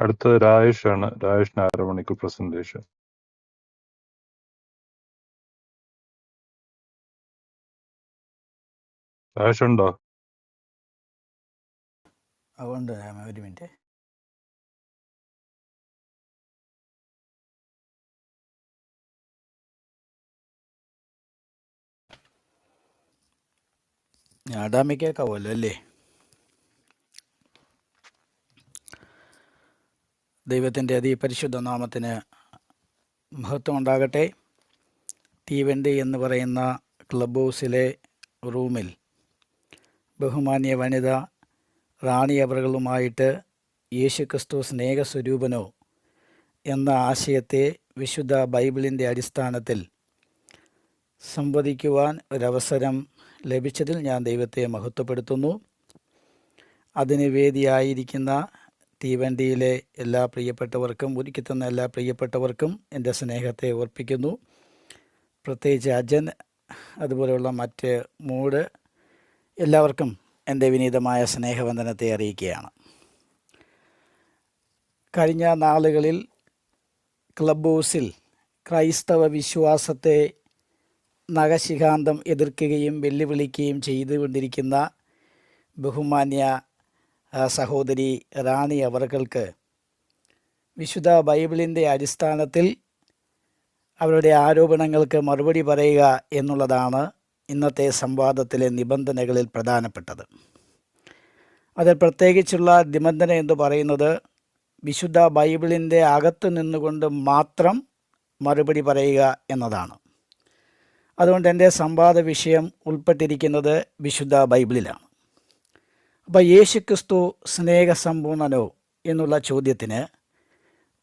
അടുത്തത് രാജേഷ് ആണ് രാജേഷിന് അരമണിക്കൂർ പ്രസന്റേഷൻ രാജേഷ് ഉണ്ടോ അതുകൊണ്ട് ഒരു മിനിറ്റ്. ഞാടാമി കേൾക്കാവല്ലോ അല്ലേ? ദൈവത്തിന്റെ അതിപരിശുദ്ധ നാമത്തിന് മഹത്വം ഉണ്ടാകട്ടെ തീവണ്ടി എന്ന് പറയുന്ന ക്ലബ് ഹൗസിലെ റൂമിൽ ബഹുമാന്യ വനിത റാണി അവറുകളുമായിട്ട് യേശുക്രിസ്തു സ്നേഹസ്വരൂപനോ എന്ന ആശയത്തെ വിശുദ്ധ ബൈബിളിന്റെ അടിസ്ഥാനത്തിൽ സംവദിക്കുവാൻ ഒരവസരം ലഭിച്ചതിൽ ഞാൻ ദൈവത്തെ മഹത്വപ്പെടുത്തുന്നു. അതിന് വേദിയായിരിക്കുന്ന തീവണ്ടിയിലെ എല്ലാ പ്രിയപ്പെട്ടവർക്കും ഒരുക്കി തന്ന എല്ലാ പ്രിയപ്പെട്ടവർക്കും എന്റെ സ്നേഹത്തെ ഓർപ്പിക്കുന്നു. പ്രത്യേകിച്ച് അജൻ അതുപോലെയുള്ള മറ്റ് മൂട് എല്ലാവർക്കും എന്റെ വിനീതമായ സ്നേഹവന്ദനത്തെ അറിയിക്കുകയാണ്. കഴിഞ്ഞ നാളുകളിൽ ക്ലബ് ഹൗസിൽ ക്രൈസ്തവ വിശ്വാസത്തെ നഖശിഖാന്തം എതിർക്കുകയും വെല്ലുവിളിക്കുകയും ചെയ്തുകൊണ്ടിരിക്കുന്ന ബഹുമാന്യ സഹോദരി റാണി അവർക്ക് വിശുദ്ധ ബൈബിളിന്റെ അടിസ്ഥാനത്തിൽ അവരുടെ ആരോപണങ്ങൾക്ക് മറുപടി പറയുക എന്നുള്ളതാണ് ഇന്നത്തെ സംവാദത്തിലെ നിബന്ധനകളിൽ പ്രധാനപ്പെട്ടത്. അതിൽ പ്രത്യേകിച്ചുള്ള നിബന്ധന എന്ന് പറയുന്നത് വിശുദ്ധ ബൈബിളിന്റെ അകത്ത് നിന്നുകൊണ്ട് മാത്രം മറുപടി പറയുക എന്നതാണ്. അതുകൊണ്ട് എന്റെ സംവാദ വിഷയം ഉൾപ്പെട്ടിരിക്കുന്നത് വിശുദ്ധ ബൈബിളിലാണ്. അപ്പോൾ യേശുക്രിസ്തു സ്നേഹസമ്പൂർണനോ എന്നുള്ള ചോദ്യത്തിന്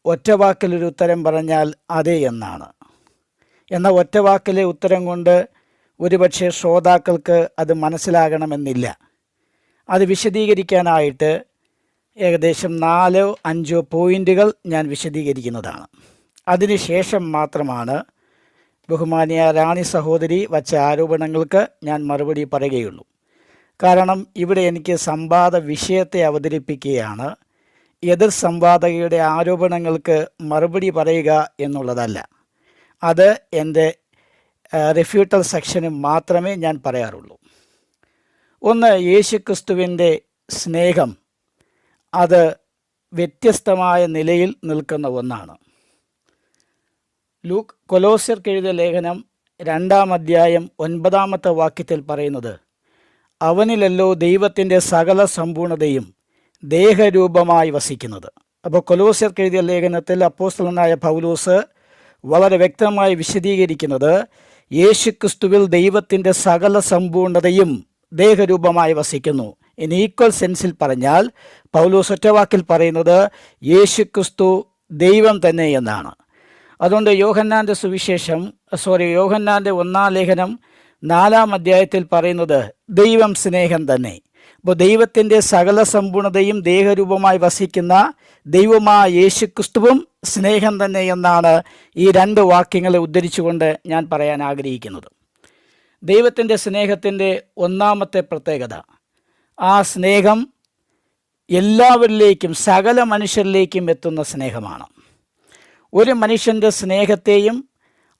ഒറ്റ വാക്കിലൊരു ഉത്തരം പറഞ്ഞാൽ അതെ എന്നാണ്. എന്നാൽ ഒറ്റവാക്കിലെ ഉത്തരം കൊണ്ട് ഒരുപക്ഷെ ശ്രോതാക്കൾക്ക് അത് മനസ്സിലാകണമെന്നില്ല. അത് വിശദീകരിക്കാനായിട്ട് ഏകദേശം നാലോ അഞ്ചോ പോയിന്റുകൾ ഞാൻ വിശദീകരിക്കുന്നതാണ്. അതിനുശേഷം മാത്രമാണ് ബഹുമാനിയ റാണി സഹോദരി വച്ച ആരോപണങ്ങൾക്ക് ഞാൻ മറുപടി പറയുകയുള്ളൂ. കാരണം ഇവിടെ എനിക്ക് സംവാദ വിഷയത്തെ അവതരിപ്പിക്കുകയാണ്. എതിർ സംവാദകയുടെ ആരോപണങ്ങൾക്ക് മറുപടി പറയുക എന്നുള്ളതല്ല. അത് എന്റെ റിഫ്യൂട്ടൽ സെക്ഷന് മാത്രമേ ഞാൻ പറയാറുള്ളൂ. ഒന്ന് യേശുക്രിസ്തുവിന്റെ സ്നേഹം അത് വ്യത്യസ്തമായ നിലയിൽ നിൽക്കുന്ന ഒന്നാണ്. ലൂക്ക് കൊലോസ്യർക്കെഴുതിയ ലേഖനം രണ്ടാം അധ്യായം ഒൻപതാമത്തെ വാക്യത്തിൽ പറയുന്നത് അവനിലല്ലോ ദൈവത്തിന്റെ സകല സമ്പൂർണതയും ദേഹരൂപമായി വസിക്കുന്നത്. അപ്പോൾ കൊലോസ്യർക്ക് എഴുതിയ ലേഖനത്തിൽ അപ്പോസ്തലനായ പൗലോസ് വളരെ വ്യക്തമായി വിശദീകരിക്കുന്നത് യേശുക്രിസ്തുവിൽ ദൈവത്തിന്റെ സകല സമ്പൂർണതയും ദേഹരൂപമായി വസിക്കുന്നു. ഇൻ ഈക്വൽ സെൻസിൽ പറഞ്ഞാൽ പൗലോസ് ഒറ്റവാക്കിൽ പറയുന്നത് യേശുക്രിസ്തു ദൈവം തന്നെ എന്നാണ്. അതുകൊണ്ട് യോഹന്നാന്റെ സുവിശേഷം സോറി യോഹന്നാന്റെ ഒന്നാം ലേഖനം നാലാം അധ്യായത്തിൽ പറയുന്നത് ദൈവം സ്നേഹം തന്നെ. അപ്പോൾ ദൈവത്തിന്റെ സകല സമ്പൂർണതയും ദേഹരൂപമായി വസിക്കുന്ന ദൈവമായ യേശു ക്രിസ്തുവും സ്നേഹം തന്നെ എന്നാണ് ഈ രണ്ട് വാക്യങ്ങളെ ഉദ്ധരിച്ചുകൊണ്ട് ഞാൻ പറയാൻ ആഗ്രഹിക്കുന്നത്. ദൈവത്തിന്റെ സ്നേഹത്തിന്റെ ഒന്നാമത്തെ പ്രത്യേകത ആ സ്നേഹം എല്ലാവരിലേക്കും സകല മനുഷ്യരിലേക്കും എത്തുന്ന സ്നേഹമാണ്. ഒരു മനുഷ്യന്റെ സ്നേഹത്തെയും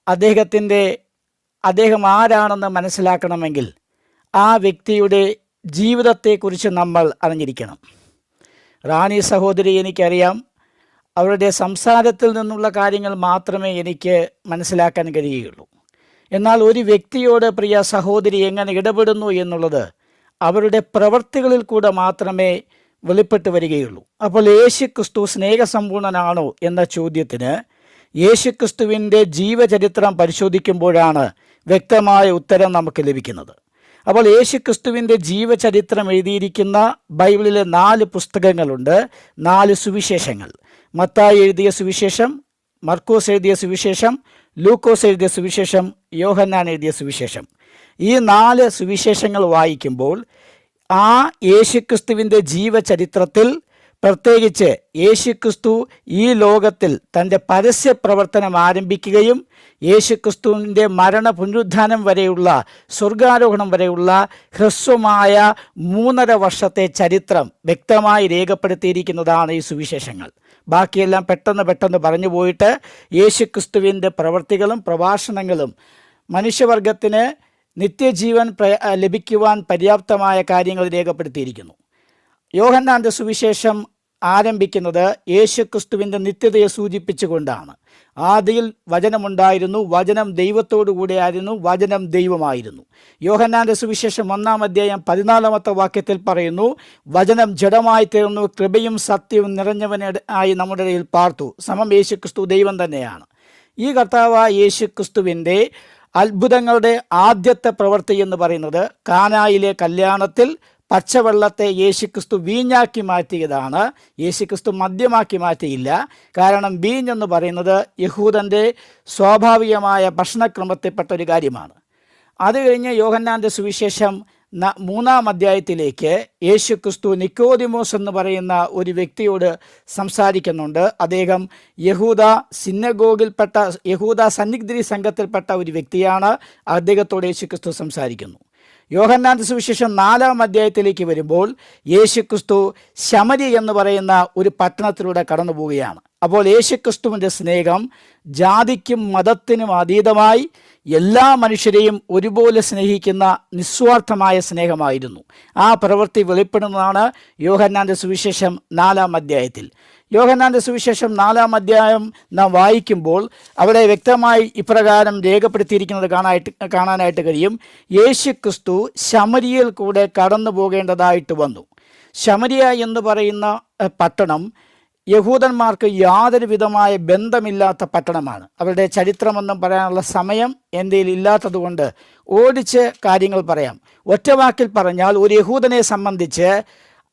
അദ്ദേഹത്തിന്റെ അദ്ദേഹം ആരാണെന്ന് മനസ്സിലാക്കണമെങ്കിൽ ആ വ്യക്തിയുടെ ജീവിതത്തെക്കുറിച്ച് നമ്മൾ അറിഞ്ഞിരിക്കണം. റാണി സഹോദരി എനിക്കറിയാം. അവരുടെ സംസാരത്തിൽ നിന്നുള്ള കാര്യങ്ങൾ മാത്രമേ എനിക്ക് മനസ്സിലാക്കാൻ കഴിയുകയുള്ളൂ. എന്നാൽ ഒരു വ്യക്തിയോട് പ്രിയ സഹോദരി എങ്ങനെ ഇടപെടുന്നു എന്നുള്ളത് അവരുടെ പ്രവർത്തികളിൽ കൂടെ മാത്രമേ വെളിപ്പെട്ട് വരികയുള്ളൂ. അപ്പോൾ യേശു ക്രിസ്തു സ്നേഹസമ്പൂർണനാണോ എന്ന ചോദ്യത്തിന് യേശുക്രിസ്തുവിന്റെ ജീവചരിത്രം പരിശോധിക്കുമ്പോഴാണ് വ്യക്തമായ ഉത്തരം നമുക്ക് ലഭിക്കുന്നത്. അപ്പോൾ യേശുക്രിസ്തുവിന്റെ ജീവചരിത്രം എഴുതിയിരിക്കുന്ന ബൈബിളിലെ നാല് പുസ്തകങ്ങളുണ്ട്. നാല് സുവിശേഷങ്ങൾ. മത്തായി എഴുതിയ സുവിശേഷം മർക്കോസ് എഴുതിയ സുവിശേഷം ലൂക്കോസ് എഴുതിയ സുവിശേഷം യോഹന്നാൻ എഴുതിയ സുവിശേഷം. ഈ നാല് സുവിശേഷങ്ങൾ വായിക്കുമ്പോൾ ആ യേശുക്രിസ്തുവിന്റെ ജീവചരിത്രത്തിൽ പ്രത്യേകിച്ച് യേശുക്രിസ്തു ഈ ലോകത്തിൽ തന്റെ പരസ്യ പ്രവർത്തനം ആരംഭിക്കുകയും യേശുക്രിസ്തുവിന്റെ മരണ പുനരുദ്ധാനം വരെയുള്ള സ്വർഗാരോഹണം വരെയുള്ള ഹ്രസ്വമായ മൂന്നര വർഷത്തെ ചരിത്രം വ്യക്തമായി രേഖപ്പെടുത്തിയിരിക്കുന്നതാണ് ഈ സുവിശേഷങ്ങൾ. ബാക്കിയെല്ലാം പെട്ടെന്ന് പെട്ടെന്ന് പറഞ്ഞു പോയിട്ട് യേശുക്രിസ്തുവിന്റെ പ്രവർത്തികളും പ്രഭാഷണങ്ങളും മനുഷ്യവർഗത്തിന് നിത്യജീവൻ ലഭിക്കുവാൻ പര്യാപ്തമായ കാര്യങ്ങൾ രേഖപ്പെടുത്തിയിരിക്കുന്നു. യോഹന്നാന്റെ സുവിശേഷം ആരംഭിക്കുന്നത് യേശുക്രിസ്തുവിന്റെ നിത്യതയെ സൂചിപ്പിച്ചുകൊണ്ടാണ്. ആദിയിൽ വചനമുണ്ടായിരുന്നു വചനം ദൈവത്തോടു കൂടെയായിരുന്നു വചനം ദൈവമായിരുന്നു. യോഹന്നാന്റെ സുവിശേഷം ഒന്നാം അധ്യായം പതിനാലാമത്തെ വാക്യത്തിൽ പറയുന്നു വചനം ജഡമായി തീർന്നു കൃപയും സത്യവും നിറഞ്ഞവനെ ആയി നമ്മുടെ ഇടയിൽ പാർത്തു. സമം യേശുക്രിസ്തു ദൈവം തന്നെയാണ്. ഈ കർത്താവ് യേശുക്രിസ്തുവിന്റെ അത്ഭുതങ്ങളുടെ ആദ്യത്തെ പ്രവൃത്തി എന്ന് പറയുന്നത് കാനായിലെ കല്യാണത്തിൽ പച്ചവെള്ളത്തെ യേശുക്രിസ്തു വീഞ്ഞാക്കി മാറ്റിയതാണ്. യേശുക്രിസ്തു മദ്യമാക്കി മാറ്റിയില്ല. കാരണം വീഞ്ഞെന്ന് പറയുന്നത് യഹൂദന്റെ സ്വാഭാവികമായ ഭക്ഷണക്രമത്തിൽപ്പെട്ട ഒരു കാര്യമാണ്. അത് കഴിഞ്ഞ് യോഹന്നാന്റെ സുവിശേഷം മൂന്നാം അധ്യായത്തിലേക്ക് യേശു ക്രിസ്തു നിക്കോദിമോസ് എന്ന് പറയുന്ന ഒരു വ്യക്തിയോട് സംസാരിക്കുന്നുണ്ട്. അദ്ദേഹം യഹൂദ സിന്നഗോഗിൽപ്പെട്ട യഹൂദ സന്നിഗ്ധി സംഘത്തിൽപ്പെട്ട ഒരു വ്യക്തിയാണ്. അദ്ദേഹത്തോട് യേശു ക്രിസ്തു സംസാരിക്കുന്നു. യോഹന്നാന്റെ സുവിശേഷം നാലാം അധ്യായത്തിലേക്ക് വരുമ്പോൾ യേശുക്രിസ്തു ശമരി എന്ന് പറയുന്ന ഒരു പട്ടണത്തിലൂടെ കടന്നു പോവുകയാണ്. അപ്പോൾ യേശുക്രിസ്തുവിന്റെ സ്നേഹം ജാതിക്കും മതത്തിനും അതീതമായി എല്ലാ മനുഷ്യരെയും ഒരുപോലെ സ്നേഹിക്കുന്ന നിസ്വാർത്ഥമായ സ്നേഹമായിരുന്നു. ആ പ്രവൃത്തി വെളിപ്പെടുന്നതാണ് യോഹന്നാന്റെ സുവിശേഷം നാലാം അധ്യായത്തിൽ. യോഹന്നാന്റെ സുവിശേഷം നാലാം അധ്യായം നാം വായിക്കുമ്പോൾ അവിടെ വ്യക്തമായി ഇപ്രകാരം രേഖപ്പെടുത്തിയിരിക്കുന്നത് കാണായിട്ട് കാണാനായിട്ട് കഴിയും. യേശു ക്രിസ്തു ശമരിയിൽ കൂടെ കടന്നു പോകേണ്ടതായിട്ട് വന്നു. ശമരിയ എന്ന് പറയുന്ന പട്ടണം യഹൂദന്മാർക്ക് യാതൊരു വിധമായ ബന്ധമില്ലാത്ത പട്ടണമാണ്. അവരുടെ ചരിത്രമെന്നും പറയാനുള്ള സമയം എന്റെ ഇല്ലാത്തതുകൊണ്ട് ഓടിച്ച് കാര്യങ്ങൾ പറയാം. ഒറ്റവാക്കിൽ പറഞ്ഞാൽ ഒരു യഹൂദനെ സംബന്ധിച്ച്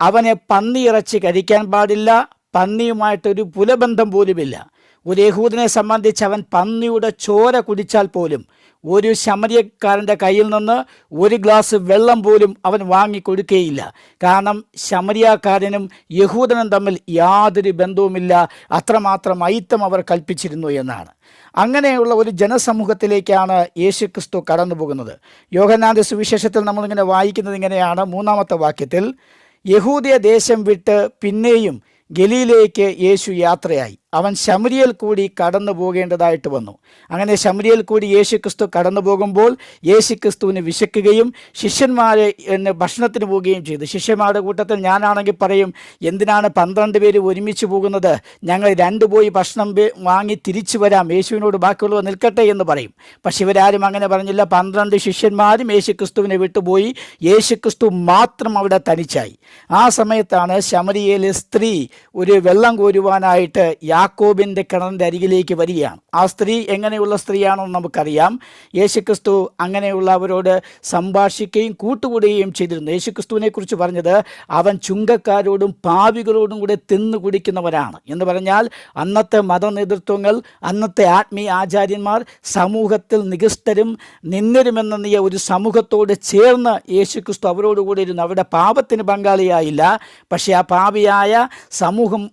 അവനെ പന്നി ഇറച്ചി കഴിക്കാൻ പാടില്ല പന്നിയുമായിട്ടൊരു പുലബന്ധം പോലുമില്ല. ഒരു യഹൂദിനെ സംബന്ധിച്ച് അവൻ പന്നിയുടെ ചോര കുടിച്ചാൽ പോലും ഒരു ശമരിയക്കാരന്റെ കയ്യിൽ നിന്ന് ഒരു ഗ്ലാസ് വെള്ളം പോലും അവൻ വാങ്ങിക്കൊടുക്കുകയില്ല കാരണം ശമരിയാക്കാരനും യഹൂദനും തമ്മിൽ യാതൊരു ബന്ധവുമില്ല. അത്രമാത്രം ഐത്തം അവർ കൽപ്പിച്ചിരുന്നു എന്നാണ്. അങ്ങനെയുള്ള ഒരു ജനസമൂഹത്തിലേക്കാണ് യേശുക്രിസ്തു കടന്നു പോകുന്നത് യോഹന്നാന്റെ സുവിശേഷത്തിൽ നമ്മളിങ്ങനെ വായിക്കുന്നത് ഇങ്ങനെയാണ്. മൂന്നാമത്തെ വാക്യത്തിൽ യഹൂദിയ ദേശം വിട്ട് പിന്നെയും ഗലീലയ്ക്ക് യേശു യാത്രയായി. അവൻ ശമരിയൽ കൂടി കടന്നു പോകേണ്ടതായിട്ട് വന്നു. അങ്ങനെ ശമരിയൽ കൂടി യേശു ക്രിസ്തു കടന്നു പോകുമ്പോൾ യേശു ക്രിസ്തുവിന് വിശക്കുകയും ശിഷ്യന്മാരെ എന്നെ ഭക്ഷണത്തിന് പോവുകയും ചെയ്തു. ശിഷ്യന്മാരുടെ കൂട്ടത്തിൽ ഞാനാണെങ്കിൽ പറയും എന്തിനാണ് പന്ത്രണ്ട് പേര് ഒരുമിച്ച് പോകുന്നത്? ഞങ്ങൾ രണ്ട് പോയി ഭക്ഷണം വാങ്ങി തിരിച്ചു വരാം. യേശുവിനോട് ബാക്കിയുള്ളവർ നിൽക്കട്ടെ എന്ന് പറയും. പക്ഷെ ഇവരാരും അങ്ങനെ പറഞ്ഞില്ല. പന്ത്രണ്ട് ശിഷ്യന്മാരും യേശു ക്രിസ്തുവിനെ വിട്ടുപോയി. യേശു ക്രിസ്തു മാത്രം അവിടെ തനിച്ചായി. ആ സമയത്താണ് ശമരിയയിലെ സ്ത്രീ ഒരു വെള്ളം കോരുവാനായിട്ട് യാക്കോബിന്റെ കിണറിന്റെ അരികിലേക്ക് വരികയാണ്. ആ സ്ത്രീ എങ്ങനെയുള്ള സ്ത്രീയാണെന്ന് നമുക്കറിയാം. യേശുക്രിസ്തു അങ്ങനെയുള്ളവരോട് സംഭാഷിക്കുകയും കൂട്ടുകൂടുകയും ചെയ്തിരുന്നു. യേശുക്രിസ്തുവിനെ കുറിച്ച് പറഞ്ഞത് അവൻ ചുങ്കക്കാരോടും പാവികളോടും കൂടെ തിന്നു കുടിക്കുന്നവരാണ് എന്ന് പറഞ്ഞാൽ അന്നത്തെ മത നേതൃത്വങ്ങൾ അന്നത്തെ ആത്മീയ ആചാര്യന്മാർ സമൂഹത്തിൽ നികസ്തരും നിന്നരുമെന്ന നീ ഒരു സമൂഹത്തോട് ചേർന്ന് യേശുക്രിസ്തു അവരോട് കൂടെ ഇരുന്നു. അവരുടെ പാപത്തിന് പങ്കാളിയായില്ല. പക്ഷേ ആ പാപിയായ സമൂഹം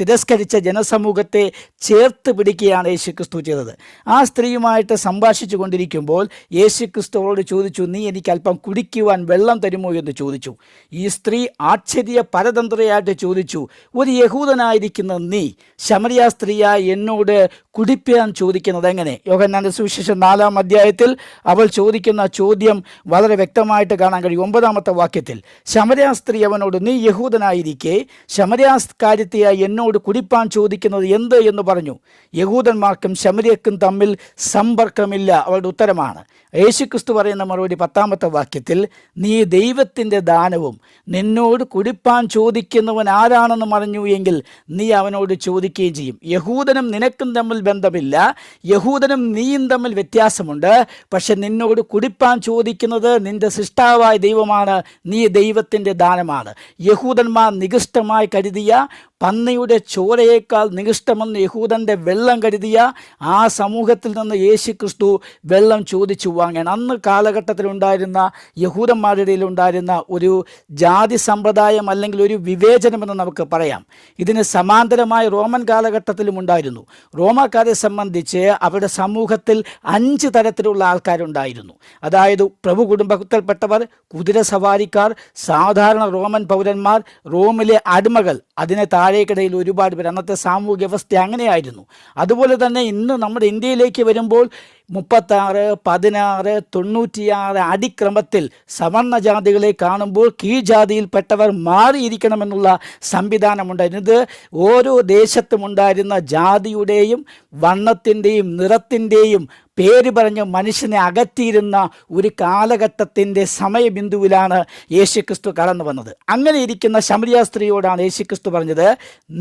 തിരസ്കരിച്ച ജനസമൂഹത്തെ ചേർത്ത് പിടിക്കുകയാണ് യേശുക്രിസ്തു ചെയ്തത്. ആ സ്ത്രീയുമായിട്ട് സംഭാഷിച്ചു കൊണ്ടിരിക്കുമ്പോൾ യേശുക്രിസ്തുവോട് ചോദിച്ചു നീ എനിക്ക് അല്പം കുടിക്കുവാൻ വെള്ളം തരുമോ? എന്ന് ചോദിച്ചു. ഈ സ്ത്രീ ആശ്ചര്യ പരതന്ത്രയായിട്ട് ചോദിച്ചു ഒരു യഹൂദനായിരിക്കുന്ന നീ ശമരിയ സ്ത്രീയായി എന്നോട് കുടിപ്പാൻ ചോദിക്കുന്നത് എങ്ങനെ? യോഹന്നാന്റെ സുവിശേഷം നാലാം അധ്യായത്തിൽ അവൾ ചോദിക്കുന്ന ചോദ്യം വളരെ വ്യക്തമായിട്ട് കാണാൻ കഴിയും. ഒമ്പതാമത്തെ വാക്യത്തിൽ ശമരിയ സ്ത്രീ അവനോട് നീ യഹൂദനായിരിക്കെ ശമരിയാസ്കാര്യത്തെയായി എന്നോട് കുടിപ്പാൻ ചോദിക്കുന്നത് എന്ത് എന്ന് പറഞ്ഞു. യഹൂദന്മാർക്കും ശമരിയക്കും തമ്മിൽ സമ്പർക്കമില്ല. അവളുടെ ഉത്തരമാണ്. യേശുക്രിസ്തു പറയുന്ന മറുപടി പത്താമത്തെ വാക്യത്തിൽ നീ ദൈവത്തിന്റെ ദാനവും നിന്നോട് കുടിപ്പാൻ ചോദിക്കുന്നവൻ ആരാണെന്ന് മറിഞ്ഞു എങ്കിൽ നീ അവനോട് ചോദിക്കുകയും ചെയ്യും. യഹൂദനും നിനക്കും തമ്മിൽ ബന്ധമില്ല. യഹൂദനും നീയും തമ്മിൽ വ്യത്യാസമുണ്ട്. പക്ഷെ നിന്നോട് കുടിപ്പാൻ ചോദിക്കുന്നത് നിന്റെ സൃഷ്ടാവായ ദൈവമാണ്. നീ ദൈവത്തിന്റെ ദാനമാണ്. യഹൂദന്മാർ നികൃഷ്ടമായി കരുതിയ പന്നിയുടെ ചോരയേക്കാൾ നികിഷ്ടമെന്ന് യഹൂദന്റെ വെള്ളം കരുതിയ ആ സമൂഹത്തിൽ നിന്ന് യേശു ക്രിസ്തു വെള്ളം ചോദിച്ചു വാങ്ങാൻ. അന്ന് കാലഘട്ടത്തിലുണ്ടായിരുന്ന യഹൂദന്മാരുടെ ഇടയിലുണ്ടായിരുന്ന ഒരു ജാതി സമ്പ്രദായം അല്ലെങ്കിൽ ഒരു വിവേചനമെന്ന് നമുക്ക് പറയാം. ഇതിന് സമാന്തരമായ റോമൻ കാലഘട്ടത്തിലും ഉണ്ടായിരുന്നു. റോമാക്കാരെ സംബന്ധിച്ച് അവരുടെ സമൂഹത്തിൽ അഞ്ച് തരത്തിലുള്ള ആൾക്കാരുണ്ടായിരുന്നു. അതായത് പ്രഭു കുടുംബത്തിൽപ്പെട്ടവർ കുതിര സവാരിക്കാർ സാധാരണ റോമൻ പൗരന്മാർ റോമിലെ അടിമകൾ അതിനെ താഴേക്കിടയിൽ ഒരുപാട് പേർ അന്നത്തെ സാമൂഹ്യ വ്യവസ്ഥ അങ്ങനെയായിരുന്നു. അതുപോലെ തന്നെ ഇന്ന് നമ്മുടെ ഇന്ത്യയിലേക്ക് വരുമ്പോൾ മുപ്പത്താറ് പതിനാറ് തൊണ്ണൂറ്റിയാറ് അടിക്രമത്തിൽ സവർണ ജാതികളെ കാണുമ്പോൾ കീഴ്ജാതിയിൽപ്പെട്ടവർ മാറിയിരിക്കണമെന്നുള്ള സംവിധാനമുണ്ടായിരുന്നു ഇത് ഓരോ ദേശത്തും ഉണ്ടായിരുന്ന ജാതിയുടെയും വണ്ണത്തിന്റെയും നിറത്തിന്റെയും പേര് പറഞ്ഞ് മനുഷ്യനെ അകറ്റിയിരുന്ന ഒരു കാലഘട്ടത്തിന്റെ സമയബിന്ദുവിലാണ് യേശുക്രിസ്തു കടന്നു വന്നത്. അങ്ങനെ ഇരിക്കുന്ന ശമരിയ സ്ത്രീയോടാണ് യേശുക്രിസ്തു പറഞ്ഞത്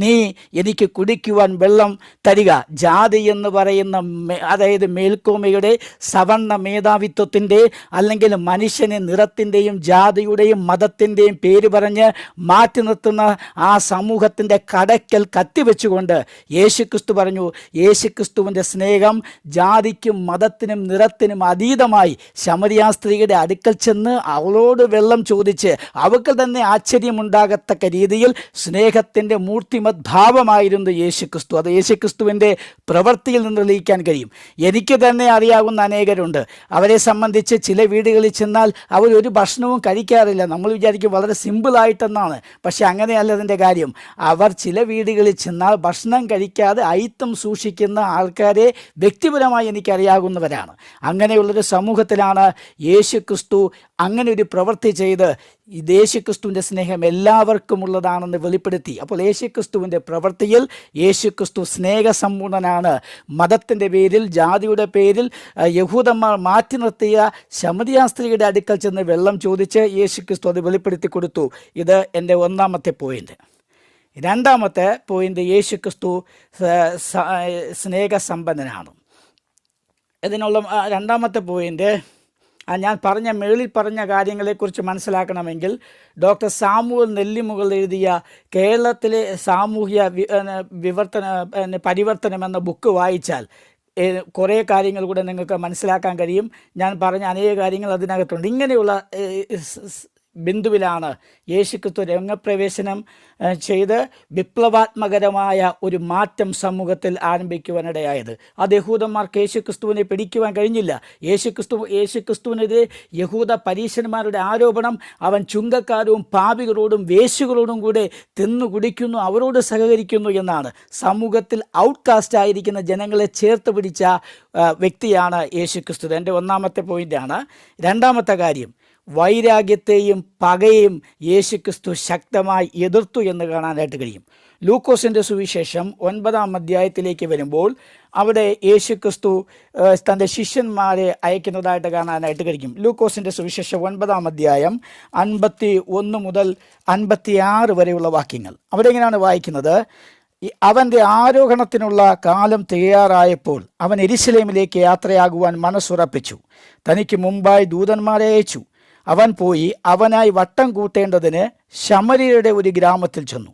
നീ എനിക്ക് കുടിക്കുവാൻ വെള്ളം തരിക. ജാതി എന്ന് പറയുന്ന അതായത് അതായത് മേൽക്കോമയുടെ സവർണ മേധാവിത്വത്തിന്റെ അല്ലെങ്കിൽ മനുഷ്യനെ നിറത്തിന്റെയും ജാതിയുടെയും മതത്തിന്റെയും പേര് പറഞ്ഞ് മാറ്റി നിർത്തുന്ന ആ സമൂഹത്തിന്റെ കടയ്ക്കൽ കത്തിവെച്ചുകൊണ്ട് യേശുക്രിസ്തു പറഞ്ഞു യേശുക്രിസ്തുവിന്റെ സ്നേഹം ജാതിക്കും മതത്തിനും നിറത്തിനും അതീതമായി. ശമരിയാ സ്ത്രീയുടെ അടുക്കൽ ചെന്ന് അവളോട് വെള്ളം ചോദിച്ച് അവൾക്ക് തന്നെ ആശ്ചര്യമുണ്ടാകത്തക്ക രീതിയിൽ സ്നേഹത്തിന്റെ മൂർത്തിമത് ഭാവമായിരുന്നു യേശുക്രിസ്തു. അത് യേശുക്രിസ്തുവിന്റെ പ്രവൃത്തിയിൽ നിന്ന് തെളിയിക്കാൻ കഴിയും. എനിക്ക് തന്നെ അറിയാവുന്ന അനേകരുണ്ട്. അവരെ സംബന്ധിച്ച് ചില വീടുകളിൽ ചെന്നാൽ അവർ ഒരു ഭക്ഷണവും കഴിക്കാറില്ല. നമ്മൾ വിചാരിക്കും വളരെ സിമ്പിളായിട്ടെന്നാണ് പക്ഷേ അങ്ങനെയല്ല അതിന്റെ കാര്യം. അവർ ചില വീടുകളിൽ ചെന്നാൽ ഭക്ഷണം കഴിക്കാതെ അയിത്തം സൂക്ഷിക്കുന്ന ആൾക്കാരെ വ്യക്തിപരമായി എനിക്കറിയാവുന്നവരാണ്. അങ്ങനെയുള്ളൊരു സമൂഹത്തിലാണ് യേശു ക്രിസ്തു അങ്ങനെ ഒരു പ്രവൃത്തി ചെയ്ത് ഈ യേശുക്രിസ്തുവിന്റെ സ്നേഹം എല്ലാവർക്കും ഉള്ളതാണെന്ന് വെളിപ്പെടുത്തി. അപ്പോൾ യേശുക്രിസ്തുവിന്റെ പ്രവൃത്തിയിൽ യേശുക്രിസ്തു സ്നേഹസമ്പൂർണനാണ്. മതത്തിന്റെ പേരിൽ ജാതിയുടെ പേരിൽ യഹൂദന്മാർ മാറ്റി നിർത്തിയ ശമതിയാസ്ത്രീയുടെ അടുക്കൽ ചെന്ന് വെള്ളം ചോദിച്ച് യേശുക്രിസ്തു അത് വെളിപ്പെടുത്തി കൊടുത്തു. ഇത് എന്റെ ഒന്നാമത്തെ പോയിന്റ് രണ്ടാമത്തെ പോയിന്റ് യേശുക്രിസ്തു സ്നേഹസമ്പന്നനാണ്. ഇതിനുള്ള രണ്ടാമത്തെ പോയിന്റ് ആ ഞാൻ പറഞ്ഞ മേളിൽ പറഞ്ഞ കാര്യങ്ങളെക്കുറിച്ച് മനസ്സിലാക്കണമെങ്കിൽ ഡോക്ടർ സാമുവൽ നെല്ലിമുകൾ എഴുതിയ കേരളത്തിലെ സാമൂഹ്യ വിവർത്തന പരിവർത്തനം എന്ന ബുക്ക് വായിച്ചാൽ കുറേ കാര്യങ്ങൾ കൂടെ നിങ്ങൾക്ക് മനസ്സിലാക്കാൻ കഴിയും. ഞാൻ പറഞ്ഞ അനേക കാര്യങ്ങൾ അതിനകത്തുണ്ട്. ഇങ്ങനെയുള്ള ബിന്ദുവിലാണ് യേശുക്രിസ്തു രംഗപ്രവേശനം ചെയ്ത് വിപ്ലവാത്മകരമായ ഒരു മാറ്റം സമൂഹത്തിൽ ആരംഭിക്കുവാനിടയായത്. അത് യഹൂദന്മാർക്ക് യേശുക്രിസ്തുവിനെ പിടിക്കുവാൻ കഴിഞ്ഞില്ല. യേശുക്രിസ്തു യേശുക്രിസ്തുവിനെതിരെ യഹൂദ പരീശന്മാരുടെ ആരോപണം അവൻ ചുങ്കക്കാരും പാപികളോടും വേശുകളോടും കൂടെ തിന്നു കുടിക്കുന്നു അവരോട് സഹകരിക്കുന്നു എന്നാണ്. സമൂഹത്തിൽ ഔട്ട്കാസ്റ്റ് ആയിരിക്കുന്ന ജനങ്ങളെ ചേർത്ത് പിടിച്ച വ്യക്തിയാണ് യേശുക്രിസ്തു. എന്റെ ഒന്നാമത്തെ പോയിന്റാണ് രണ്ടാമത്തെ കാര്യം വൈരാഗ്യത്തെയും പകയെയും യേശുക്രിസ്തു ശക്തമായി എതിർത്തു എന്ന് കാണാനായിട്ട് കഴിയും. ലൂക്കോസിന്റെ സുവിശേഷം ഒൻപതാം അധ്യായത്തിലേക്ക് വരുമ്പോൾ അവിടെ യേശുക്രിസ്തു തന്റെ ശിഷ്യന്മാരെ അയക്കുന്നതായിട്ട് കാണാനായിട്ട് കഴിക്കും. ലൂക്കോസിന്റെ സുവിശേഷം ഒൻപതാം അധ്യായം അൻപത്തി ഒന്ന് മുതൽ അൻപത്തി ആറ് വരെയുള്ള വാക്യങ്ങൾ. അവിടെ എങ്ങനെയാണ് വായിക്കുന്നത്? അവന്റെ ആരോഹണത്തിനുള്ള കാലം തയ്യാറായപ്പോൾ അവൻ എരിസലേമിലേക്ക് യാത്രയാകുവാൻ മനസ്സുറപ്പിച്ചു. തനിക്ക് മുമ്പായി ദൂതന്മാരെ അയച്ചു. അവൻ പോയി അവനായി വട്ടം കൂട്ടേണ്ടതിന് ശമരിയുടെ ഒരു ഗ്രാമത്തിൽ ചെന്നു.